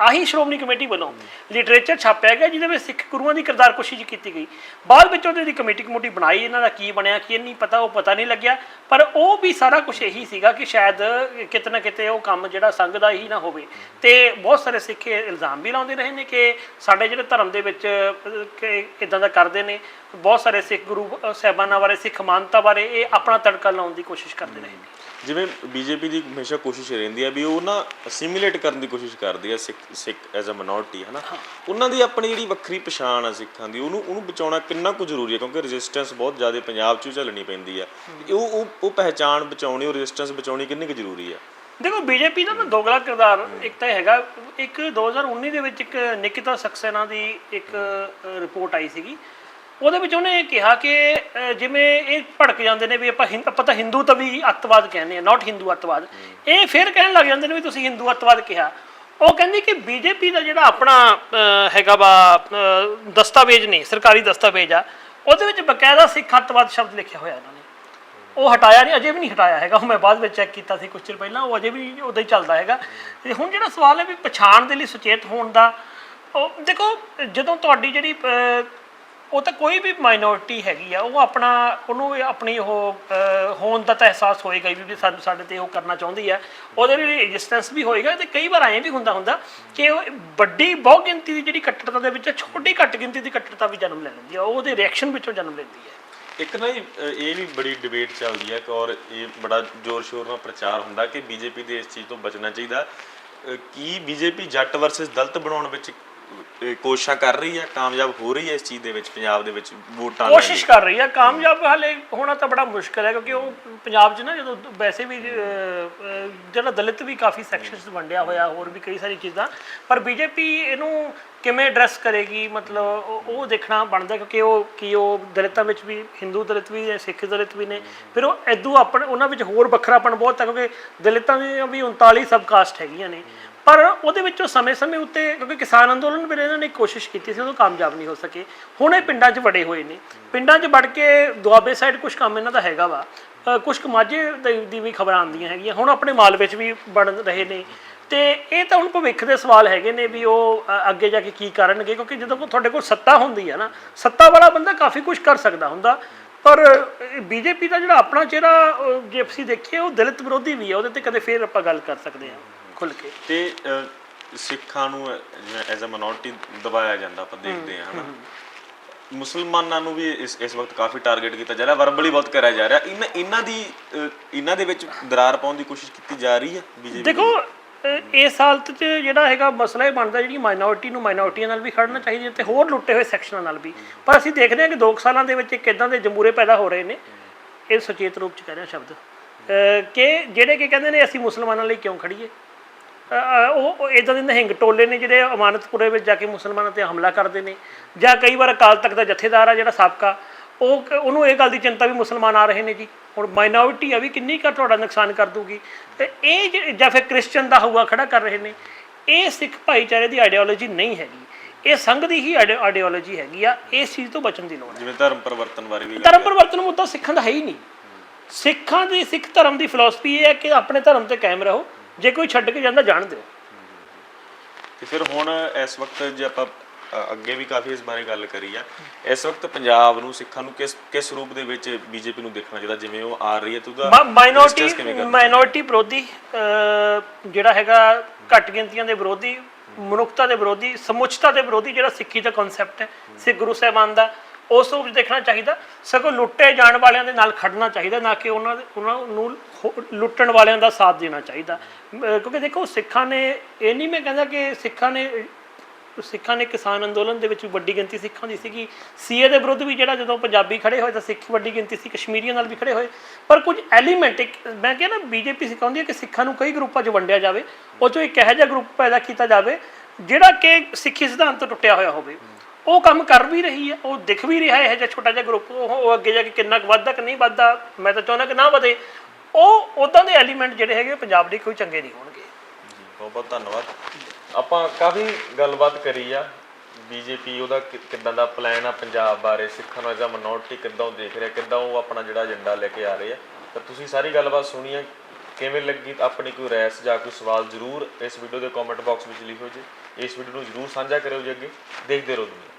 ਆਹੀ ਸ਼੍ਰੋਮਣੀ ਕਮੇਟੀ ਵੱਲੋਂ ਲਿਟਰੇਚਰ ਛਾਪਿਆ ਗਿਆ ਜਿਹਦੇ ਵਿੱਚ ਸਿੱਖ ਗੁਰੂਆਂ ਦੀ ਕਿਰਦਾਰਕੁਸ਼ੀ ਜੀ ਕੀਤੀ ਗਈ। ਬਾਅਦ ਵਿੱਚ ਉਹਦੇ ਦੀ ਕਮੇਟੀ ਕਮੇਟੀ ਬਣਾਈ ਇਹਨਾਂ ਦਾ ਕੀ ਬਣਿਆ ਕੀ ਨਹੀਂ ਪਤਾ ਉਹ ਪਤਾ ਨਹੀਂ ਲੱਗਿਆ। ਪਰ ਉਹ ਵੀ ਸਾਰਾ ਕੁਝ ਇਹੀ ਸੀਗਾ ਕਿ ਸ਼ਾਇਦ ਕਿਤੇ ਨਾ ਕਿਤੇ ਉਹ ਕੰਮ ਜਿਹੜਾ ਸੰਘ ਦਾ ਹੀ ਨਾ ਹੋਵੇ। ਤੇ ਬਹੁਤ ਸਾਰੇ ਸਿੱਖ ਇਹ ਇਲਜ਼ਾਮ ਵੀ ਲਾਉਂਦੇ ਰਹੇ ਨੇ ਕਿ ਸਾਡੇ ਜਿਹੜੇ ਧਰਮ ਦੇ ਵਿੱਚ ਅਹ, ਇਦਾਂ ਦਾ ਕਰਦੇ ਨੇ। ਬਹੁਤ ਸਾਰੇ ਸਿੱਖ ਗੁਰੂ ਸਾਹਿਬਾਨਾਂ ਬਾਰੇ ਸਿੱਖ ਮਾਨਤਾ ਬਾਰੇ ਇਹ ਆਪਣਾ ਤੜਕਾ ਲਾਉਣ ਦੀ ਕੋਸ਼ਿਸ਼ ਕਰਦੇ ਰਹੇ ਨੇ। ਜਿਵੇਂ ਬੀਜੇਪੀ ਦੀ ਹਮੇਸ਼ਾ ਕੋਸ਼ਿਸ਼ ਰਹਿੰਦੀ ਹੈ ਵੀ ਉਹ ਨਾ ਅਸਿਮੀਲੇਟ ਕਰਨ ਦੀ ਕੋਸ਼ਿਸ਼ ਕਰਦੀ ਹੈ Sikh Sikh as a minority ਹੈ। ਨਾ ਉਹਨਾਂ ਦੀ ਆਪਣੀ ਜਿਹੜੀ ਵੱਖਰੀ ਪਛਾਣ ਹੈ ਸਿੱਖਾਂ ਦੀ ਉਹਨੂੰ ਉਹਨੂੰ ਬਚਾਉਣਾ ਕਿੰਨਾ ਕੁ ਜ਼ਰੂਰੀ ਹੈ ਕਿਉਂਕਿ ਰੈਜ਼ਿਸਟੈਂਸ ਬਹੁਤ ਜ਼ਿਆਦਾ ਪੰਜਾਬ 'ਚ ਝੱਲਣੀ ਪੈਂਦੀ ਹੈ। ਉਹ ਉਹ ਉਹ ਪਹਿਚਾਣ ਬਚਾਉਣੀ ਉਹ ਰੈਜ਼ਿਸਟੈਂਸ ਬਚਾਉਣੀ ਕਿੰਨੀ ਕੁ ਜ਼ਰੂਰੀ ਹੈ ਦੇਖੋ ਬੀਜੇਪੀ ਦਾ ਨਾ ਦੋਗਲਾ ਕਿਰਦਾਰ ਇੱਕ ਤਾਂ ਹੈਗਾ ਇੱਕ 2019 ਦੇ ਵਿੱਚ ਇੱਕ ਨਿਕਿਤਾ ਸਕਸੇਨਾ ਦੀ ਇੱਕ ਰਿਪੋਰਟ ਆਈ ਸੀਗੀ। ਉਹਦੇ ਵਿੱਚ ਉਹਨੇ ਇਹ ਕਿਹਾ ਕਿ ਅਹ, ਜਿਵੇਂ ਇਹ ਭੜਕ ਜਾਂਦੇ ਨੇ ਵੀ ਆਪਾਂ ਹਿੰ- ਆਪਾਂ ਤਾਂ ਹਿੰਦੂ ਤਵੀ ਅੱਤਵਾਦ ਕਹਿੰਦੇ ਆ ਨਾਟ ਹਿੰਦੂ ਅੱਤਵਾਦ। ਇਹ ਫਿਰ ਕਹਿਣ ਲੱਗ ਜਾਂਦੇ ਨੇ ਵੀ ਤੁਸੀਂ ਹਿੰਦੂ ਅੱਤਵਾਦ ਕਿਹਾ। ਉਹ ਕਹਿੰਦੀ ਕਿ ਬੀਜੇਪੀ ਦਾ ਜਿਹੜਾ ਆਪਣਾ ਅਹ, ਹੈਗਾ ਵਾ ਅਹ, ਦਸਤਾਵੇਜ਼ ਨੇ ਸਰਕਾਰੀ ਦਸਤਾਵੇਜ਼ ਆ ਉਹਦੇ ਵਿੱਚ ਬਕਾਇਦਾ ਸਿੱਖ ਅੱਤਵਾਦ ਸ਼ਬਦ ਲਿਖਿਆ ਹੋਇਆ ਇਹਨਾਂ ਨੇ। ਉਹ ਹਟਾਇਆ ਨਹੀਂ ਅਜੇ ਵੀ ਨਹੀਂ ਹਟਾਇਆ ਹੈਗਾ। ਉਹ ਮੈਂ ਬਾਅਦ ਵਿੱਚ ਚੈੱਕ ਕੀਤਾ ਸੀ ਕੁਝ ਚਿਰ ਪਹਿਲਾਂ ਉਹ ਅਜੇ ਵੀ ਉਦਾਂ ਹੀ ਚੱਲਦਾ ਹੈਗਾ। ਤੇ ਹੁਣ ਜਿਹੜਾ ਸਵਾਲ ਹੈ ਵੀ ਪਛਾਣ ਦੇ ਲਈ ਸੁਚੇਤ ਹੋਣ ਦਾ ਉਹ ਦੇਖੋ ਜਦੋਂ ਤੁਹਾਡੀ ਜਿਹੜੀ ਅਹ, ਉਹ ਤਾਂ ਕੋਈ ਵੀ ਮਾਈਨੋਰਿਟੀ ਹੈਗੀ ਆ ਉਹ ਆਪਣਾ ਉਹਨੂੰ ਆਪਣੀ ਉਹ ਹੋਣ ਦਾ ਤਾਂ ਅਹਿਸਾਸ ਹੋਏਗਾ ਵੀ ਸਾਨੂੰ ਸਾਡੇ ਤੇ ਉਹ ਕਰਨਾ ਚਾਹੁੰਦੀ ਹੈ ਉਹਦੇ ਲਈ ਰੈਜ਼ਿਸਟੈਂਸ ਵੀ ਹੋਏਗਾ ਤੇ ਕਈ ਵਾਰ ਐਂ ਵੀ ਹੁੰਦਾ ਹੁੰਦਾ ਕਿ ਉਹ ਵੱਡੀ ਬਹੁ ਗਿਣਤੀ ਦੀ ਜਿਹੜੀ ਕੱਟੜਤਾ ਦੇ ਵਿੱਚ ਛੋਟੀ ਘੱਟ ਗਿਣਤੀ ਦੀ ਕੱਟੜਤਾ ਵੀ ਜਨਮ ਲੈ ਲੈਂਦੀ ਹੈ ਉਹਦੇ ਰਿਐਕਸ਼ਨ ਵਿੱਚੋਂ ਜਨਮ ਲੈਂਦੀ ਹੈ ਇੱਕ ਨਾ ਇਹ ਵੀ ਬੜੀ ਡਿਬੇਟ ਚੱਲਦੀ ਹੈ ਕਿ ਔਰ ਇਹ ਬੜਾ ਜ਼ੋਰ ਸ਼ੋਰ ਨਾਲ ਪ੍ਰਚਾਰ ਹੁੰਦਾ ਕਿ ਬੀਜੇਪੀ ਦੇ ਇਸ ਚੀਜ਼ ਤੋਂ ਬਚਣਾ ਚਾਹੀਦਾ। ਅ, ਕੀ ਬੀਜੇਪੀ ਜੱਟ ਵਰਸਸ ਦਲਤ ਬਣਾਉਣ ਵਿੱਚ ਅ, ਕੋਸ਼ਿਸ਼ਾਂ ਕਰ ਰਹੀ ਹੈ ਕਾਮਯਾਬ ਹੋ ਰਹੀ ਹੈ ਇਸ ਚੀਜ਼ ਦੇ ਵਿੱਚ ਪੰਜਾਬ ਦੇ ਵਿੱਚ ਵੋਟਾਂ ਲੈਣ ਕੋਸ਼ਿਸ਼ ਕਰ ਰਹੀ ਆ ਕਾਮਯਾਬ ਹਾਲੇ ਹੋਣਾ ਤਾਂ ਬੜਾ ਮੁਸ਼ਕਲ ਹੈ ਕਿਉਂਕਿ ਉਹ ਪੰਜਾਬ 'ਚ ਨਾ ਜਦੋਂ ਵੈਸੇ ਵੀ ਅਹ, ਅਹ, ਜਿਹੜਾ ਦਲਿਤ ਵੀ ਕਾਫੀ ਸੈਕਸ਼ਨਸ ਵੰਡਿਆ ਹੋਇਆ ਹੋਰ ਵੀ ਕਈ ਸਾਰੀ ਚੀਜ਼ਾਂ ਪਰ ਬੀਜੇਪੀ ਇਹਨੂੰ ਕਿਵੇਂ ਐਡਰੈਸ ਕਰੇਗੀ? ਮਤਲਬ ਉਹ ਉਹ ਦੇਖਣਾ ਬਣਦਾ ਕਿਉਂਕਿ ਉਹ ਕੀ ਉਹ ਦਲਿਤਾਂ ਵਿੱਚ ਵੀ ਹਿੰਦੂ ਦਲਿਤ ਵੀ ਨੇ ਸਿੱਖ ਦਲਿਤ ਵੀ ਨੇ ਫਿਰ ਉਹ ਐਦੂ ਆਪਣੇ ਉਹਨਾਂ ਵਿੱਚ ਹੋਰ ਵੱਖਰਾਪਣ ਬਹੁਤ ਹੈ ਕਿਉਂਕਿ ਦਲਿਤਾਂ ਦੀਆਂ ਵੀ 39 ਸਬ ਕਾਸਟ ਹੈਗੀਆਂ ਨੇ। ਪਰ ਉਹਦੇ ਵਿੱਚੋਂ ਸਮੇਂ-ਸਮੇਂ ਉੱਤੇ ਕਿਉਂਕਿ ਕਿਸਾਨ ਅੰਦੋਲਨ ਵੇਲੇ ਇਹਨਾਂ ਨੇ ਕੋਸ਼ਿਸ਼ ਕੀਤੀ ਸੀ ਉਦੋਂ ਕਾਮਯਾਬ ਨਹੀਂ ਹੋ ਸਕੇ। ਹੁਣ ਇਹ ਪਿੰਡਾਂ 'ਚ ਵੜੇ ਹੋਏ ਨੇ। ਪਿੰਡਾਂ 'ਚ ਵੜ ਕੇ ਦੁਆਬੇ ਸਾਈਡ ਕੁਝ ਕੰਮ ਇਹਨਾਂ ਦਾ ਹੈਗਾ ਵਾ। ਅ, ਕੁਝ ਕੁ ਮਾਝੇ ਦੀ- ਦੀ ਵੀ ਖਬਰਾਂ ਆਉਂਦੀਆਂ ਹੈਗੀਆਂ। ਹੁਣ ਆਪਣੇ ਮਾਲਵੇ 'ਚ ਵੀ ਬਣ ਰਹੇ ਨੇ। ਤੇ ਇਹ ਤਾਂ ਹੁਣ ਭਵਿੱਖ ਦੇ ਸਵਾਲ ਹੈਗੇ ਨੇ ਵੀ ਉਹ ਅੱਗੇ ਜਾ ਕੇ ਕੀ ਕਰਨਗੇ ਕਿਉਂਕਿ ਜਦੋਂ ਕੋ ਤੁਹਾਡੇ ਕੋਲ ਸੱਤਾ ਹੁੰਦੀ ਹੈ ਨਾ ਸੱਤਾ ਵਾਲਾ ਬੰਦਾ ਕਾਫੀ ਕੁਝ ਕਰ ਸਕਦਾ ਹੁੰਦਾ। ਪਰ ਬੀਜੇਪੀ ਦਾ ਜਿਹੜਾ ਆਪਣਾ ਚਿਹਰਾ ਜੇ ਅਸੀਂ ਦੇਖੀਏ ਉਹ ਦਲਿਤ ਵਿਰੋਧੀ ਵੀ ਹੈ ਉਹਦੇ ਤੇ ਕਦੇ ਫੇਰ ਆਪਾਂ ਗੱਲ ਕਰ ਸਕਦੇ ਹਾਂ। ਖੁੱਲ ਕੇ। ਤੇ ਸਿੱਖਾਂ ਨੂੰ ਐਜ਼ ਅ ਮਿਨੋਰਟੀ ਦਬਾਇਆ ਜਾਂਦਾ ਆਪਾਂ ਦੇਖਦੇ ਹਾਂ ਹਨਾ। ਮੁਸਲਮਾਨਾਂ ਨੂੰ ਵੀ ਇਸ ਇਸ ਵਕਤ ਕਾਫੀ ਟਾਰਗੇਟ ਕੀਤਾ ਜਾ ਰਿਹਾ ਵਰਬਲੀ ਬਹੁਤ ਕਰਿਆ ਜਾ ਰਿਹਾ। ਇਹਨਾਂ ਇਹਨਾਂ ਦੀ ਇਹਨਾਂ ਦੇ ਵਿੱਚ ਦਰਾਰ ਪਾਉਣ ਦੀ ਕੋਸ਼ਿਸ਼ ਕੀਤੀ ਜਾ ਰਹੀ ਹੈ ਬੀਜੇਪੀ ਦੇਖੋ ਅਹ ਇਸ ਹਾਲਤ 'ਚ ਜਿਹੜਾ ਹੈਗਾ ਮਸਲਾ ਇਹ ਬਣਦਾ ਜਿਹੜੀ ਮਾਈਨੋਰਿਟੀ ਨੂੰ ਮਾਈਨੋਰਿਟੀਆਂ ਨਾਲ ਵੀ ਖੜਨਾ ਚਾਹੀਦਾ ਹੈ ਤੇ ਹੋਰ ਲੁੱਟੇ ਹੋਏ ਸੈਕਸ਼ਨਾਂ ਨਾਲ ਵੀ। ਪਰ ਅਸੀਂ ਦੇਖਦੇ ਹਾਂ ਕਿ 2 ਸਾਲਾਂ ਦੇ ਵਿੱਚ ਇੱਕ ਇਦਾਂ ਦੇ ਜਮੂਰੇ ਪੈਦਾ ਹੋ ਰਹੇ ਨੇ। ਇਹ ਸੁਚੇਤ ਰੂਪ 'ਚ ਕਹਿ ਰਿਹਾ ਸ਼ਬਦ। ਅਹ ਕਿ ਜਿਹੜੇ ਕਿ ਕਹਿੰਦੇ ਨੇ ਅਸੀਂ ਮੁਸਲਮਾਨਾਂ ਲਈ ਕਿਉਂ ਖੜੀਏ ਉਹ ਇਦਾਂ ਦੇ ਨਿਹੰਗ ਟੋਲੇ ਨੇ ਜਿਹੜੇ ਅਮਾਨਤਪੁਰੇ ਵਿੱਚ ਜਾ ਕੇ ਮੁਸਲਮਾਨਾਂ ਤੇ ਹਮਲਾ ਕਰਦੇ ਨੇ ਜਾਂ ਕਈ ਵਾਰ ਅਕਾਲ ਤਖਤ ਦਾ ਜਥੇਦਾਰ ਆ ਜਿਹੜਾ ਸਾਬਕਾ ਉਹ ਉਹਨੂੰ ਇਹ ਗੱਲ ਦੀ ਚਿੰਤਾ ਵੀ ਮੁਸਲਮਾਨ ਆ ਰਹੇ ਨੇ ਜੀ। ਹੁਣ ਮਾਈਨੋਰਿਟੀ ਆ ਵੀ ਕਿੰਨੀ ਕੁ ਤੁਹਾਡਾ ਨੁਕਸਾਨ ਕਰ ਦੂਗੀ। ਤੇ ਇਹ ਜੇ- ਫਿਰ ਕ੍ਰਿਸਚੀਅਨ ਦਾ ਹਊਆ ਖੜਾ ਕਰ ਰਹੇ ਨੇ। ਇਹ ਸਿੱਖ ਭਾਈਚਾਰੇ ਦੀ ਆਈਡੀਓਲੋਜੀ ਨਹੀਂ ਹੈਗੀ। ਇਹ ਸੰਘ ਦੀ ਹੀ ਆਈਡੀਓਲੋਜੀ ਹੈਗੀ ਆ। ਇਸ ਚੀਜ਼ ਤੋਂ ਬਚਣ ਦੀ ਲੋੜ ਹੈ। ਜਿਵੇਂ ਧਰਮ ਪਰਿਵਰਤਨ ਬਾਰੇ ਵੀ ਧਰਮ ਪਰਿਵਰਤਨ ਮੁੱਦਾ ਸਿੱਖਾਂ ਦਾ ਹੈ ਹੀ ਨਹੀਂ। ਸਿੱਖਾਂ ਦੀ ਸਿੱਖ ਧਰਮ ਦੀ ਫਿਲਾਸਫੀ ਇਹ ਹੈ ਕਿ ਆਪਣੇ ਧਰਮ ਤੇ ਕਾਇਮ ਰਹੋ। ਜੇ ਕੋਈ ਛੱਡ ਕੇ ਜਾਂਦਾ ਜਾਣ ਦਿਓ। ਤੇ ਫਿਰ ਹੁਣ ਇਸ ਵਕਤ ਜੇ ਆਪਾਂ ਅ, ਅੱਗੇ ਵੀ ਕਾਫੀ ਇਸ ਬਾਰੇ ਗੱਲ ਕਰੀ ਆ ਇਸ ਵਕਤ ਪੰਜਾਬ ਨੂੰ ਸਿੱਖਾਂ ਨੂੰ ਕਿਸ ਕਿਸ ਰੂਪ ਦੇ ਵਿੱਚ ਬੀਜੇਪੀ ਨੂੰ ਦੇਖਣਾ ਚਾਹੀਦਾ? ਜਿਵੇਂ ਉਹ ਆ ਰਹੀ ਹੈ ਤੇ ਉਹਦਾ ਮਾਈਨੋਰਿਟੀ resistance ਕਿਵੇਂ ਕਰਨੀ ਮਾਈਨੋਰਿਟੀ ਵਿਰੋਧੀ ਅਹ, ਜਿਹੜਾ ਹੈਗਾ ਘੱਟ ਗਿਣਤੀਆਂ ਦੇ ਵਿਰੋਧੀ ਮਨੁੱਖਤਾ ਦੇ ਵਿਰੋਧੀ ਸਮੁੱਚਤਾ ਦੇ ਵਿਰੋਧੀ ਜਿਹੜਾ ਸਿੱਖੀ ਦਾ ਕਨਸੈਪਟ ਹੈ ਸਿੱਖ ਗੁਰੂ ਸਾਹਿਬਾਨ ਦਾ ਉਸ ਰੂਪ 'ਚ ਦੇਖਣਾ ਚਾਹੀਦਾ। ਸਗੋਂ ਲੁੱਟੇ ਜਾਣ ਵਾਲਿਆਂ ਦੇ ਨਾਲ ਖੜਨਾ ਚਾਹੀਦਾ ਨਾ ਕਿ ਉਹਨਾਂ ਦੇ ਉਹਨਾਂ ਨੂੰ ਲੁੱਟਣ ਵਾਲਿਆਂ ਦਾ ਸਾਥ ਦੇਣਾ ਚਾਹੀਦਾ। ਕਿਉਂਕਿ ਦੇਖੋ, ਸਿੱਖਾਂ ਨੇ ਇਹ ਨਹੀਂ ਮੈਂ ਕਹਿੰਦਾ ਕਿ ਸਿੱਖਾਂ ਨੇ ਸਿੱਖਾਂ ਨੇ ਕਿਸਾਨ ਅੰਦੋਲਨ ਦੇ ਵਿੱਚ ਵੱਡੀ ਗਿਣਤੀ ਸਿੱਖਾਂ ਦੀ ਸੀਗੀ। ਸੀਏ ਦੇ ਵਿਰੁੱਧ ਵੀ ਜਿਹੜਾ ਜਦੋਂ ਪੰਜਾਬੀ ਖੜੇ ਹੋਏ ਤਾਂ ਸਿੱਖ ਵੱਡੀ ਗਿਣਤੀ ਸੀ, ਕਸ਼ਮੀਰੀਆਂ ਨਾਲ ਵੀ ਖੜੇ ਹੋਏ। ਪਰ ਕੁਝ ਐਲੀਮੈਂਟ ਇੱਕ, ਮੈਂ ਕਿਹਾ ਨਾ, ਬੀਜੇਪੀ ਸਿਖਾਉਂਦੀ ਹੈ ਕਿ ਸਿੱਖਾਂ ਨੂੰ ਕਈ ਗਰੁੱਪਾਂ 'ਚ ਵੰਡਿਆ ਜਾਵੇ, ਉਹ 'ਚੋਂ ਇੱਕ ਇਹੋ ਜਿਹਾ ਗਰੁੱਪ ਪੈਦਾ ਕੀਤਾ ਜਾਵੇ, ਜਿਹੜਾ ਕਿ ਸਿੱਖੀ ਸਿਧਾਂਤ ਤੋਂ ਟੁੱਟਿਆ ਹੋਇਆ ਹੋਵੇ। ਉਹ ਕੰਮ ਕਰ ਵੀ ਰਹੀ ਹੈ, ਉਹ ਦਿਖ ਵੀ ਰਿਹਾ ਹੈ, ਇਹ ਜਿਹਾ ਛੋਟਾ ਜਿਹਾ ਗਰੁੱਪ, ਉਹ ਅੱਗੇ ਜਾ ਕੇ ਕਿੰਨਾ ਕੁ ਵੱਧਦਾ ਕਿ ਨਹੀਂ ਵੱਧਦਾ, ਮੈਂ ਤਾਂ ਚਾਹੁੰਦਾ ਕਿ ਨਾ ਵਧੇ। ਉਹ ਉਦਾਂ ਦੇ ਐਲੀਮੈਂਟ ਜਿਹੜੇ ਹੈਗੇ ਪੰਜਾਬ ਲਈ ਕੋਈ ਚੰਗੇ ਨਹੀਂ ਹੋਣਗੇ। ਜੀ, ਬਹੁਤ ਬਹੁਤ ਧੰਨਵਾਦ। ਆਪਾਂ ਕਾਫੀ ਗੱਲਬਾਤ ਕਰੀ ਆ। ਬੀਜੇਪੀ ਉਹਦਾ ਕਿੱਦਾਂ ਦਾ ਪਲਾਨ ਆ ਪੰਜਾਬ ਬਾਰੇ, ਸਿੱਖਾਂ ਨੂੰ ਐਜ਼ ਅ ਮਿਨੋਰਟੀ ਕਿੱਦਾਂ ਉਹ ਦੇਖ ਰਿਹਾ, ਕਿੱਦਾਂ ਉਹ ਆਪਣਾ ਜਿਹੜਾ ਏਜੰਡਾ ਲੈ ਕੇ ਆ ਰਹੇ ਆ। ਤਾਂ ਤੁਸੀਂ ਸਾਰੀ ਗੱਲਬਾਤ ਸੁਣੀ ਆ। ਕਿਵੇਂ ਲੱਗੀ ਆਪਣੀ ਕੋਈ ਰੈਸ ਜਾਂ ਕੋਈ ਸਵਾਲ ਜ਼ਰੂਰ ਇਸ ਵੀਡੀਓ ਦੇ ਕਮੈਂਟ ਬਾਕਸ ਵਿੱਚ ਲਿਖਿਓ ਜੀ। ਇਸ ਵੀਡੀਓ ਨੂੰ ਜ਼ਰੂਰ ਸਾਂਝਾ ਕਰਿਓ ਜੀ ਅੱਗੇ। ਦੇਖਦੇ ਰਹੋ ਦੁਨੀਆ।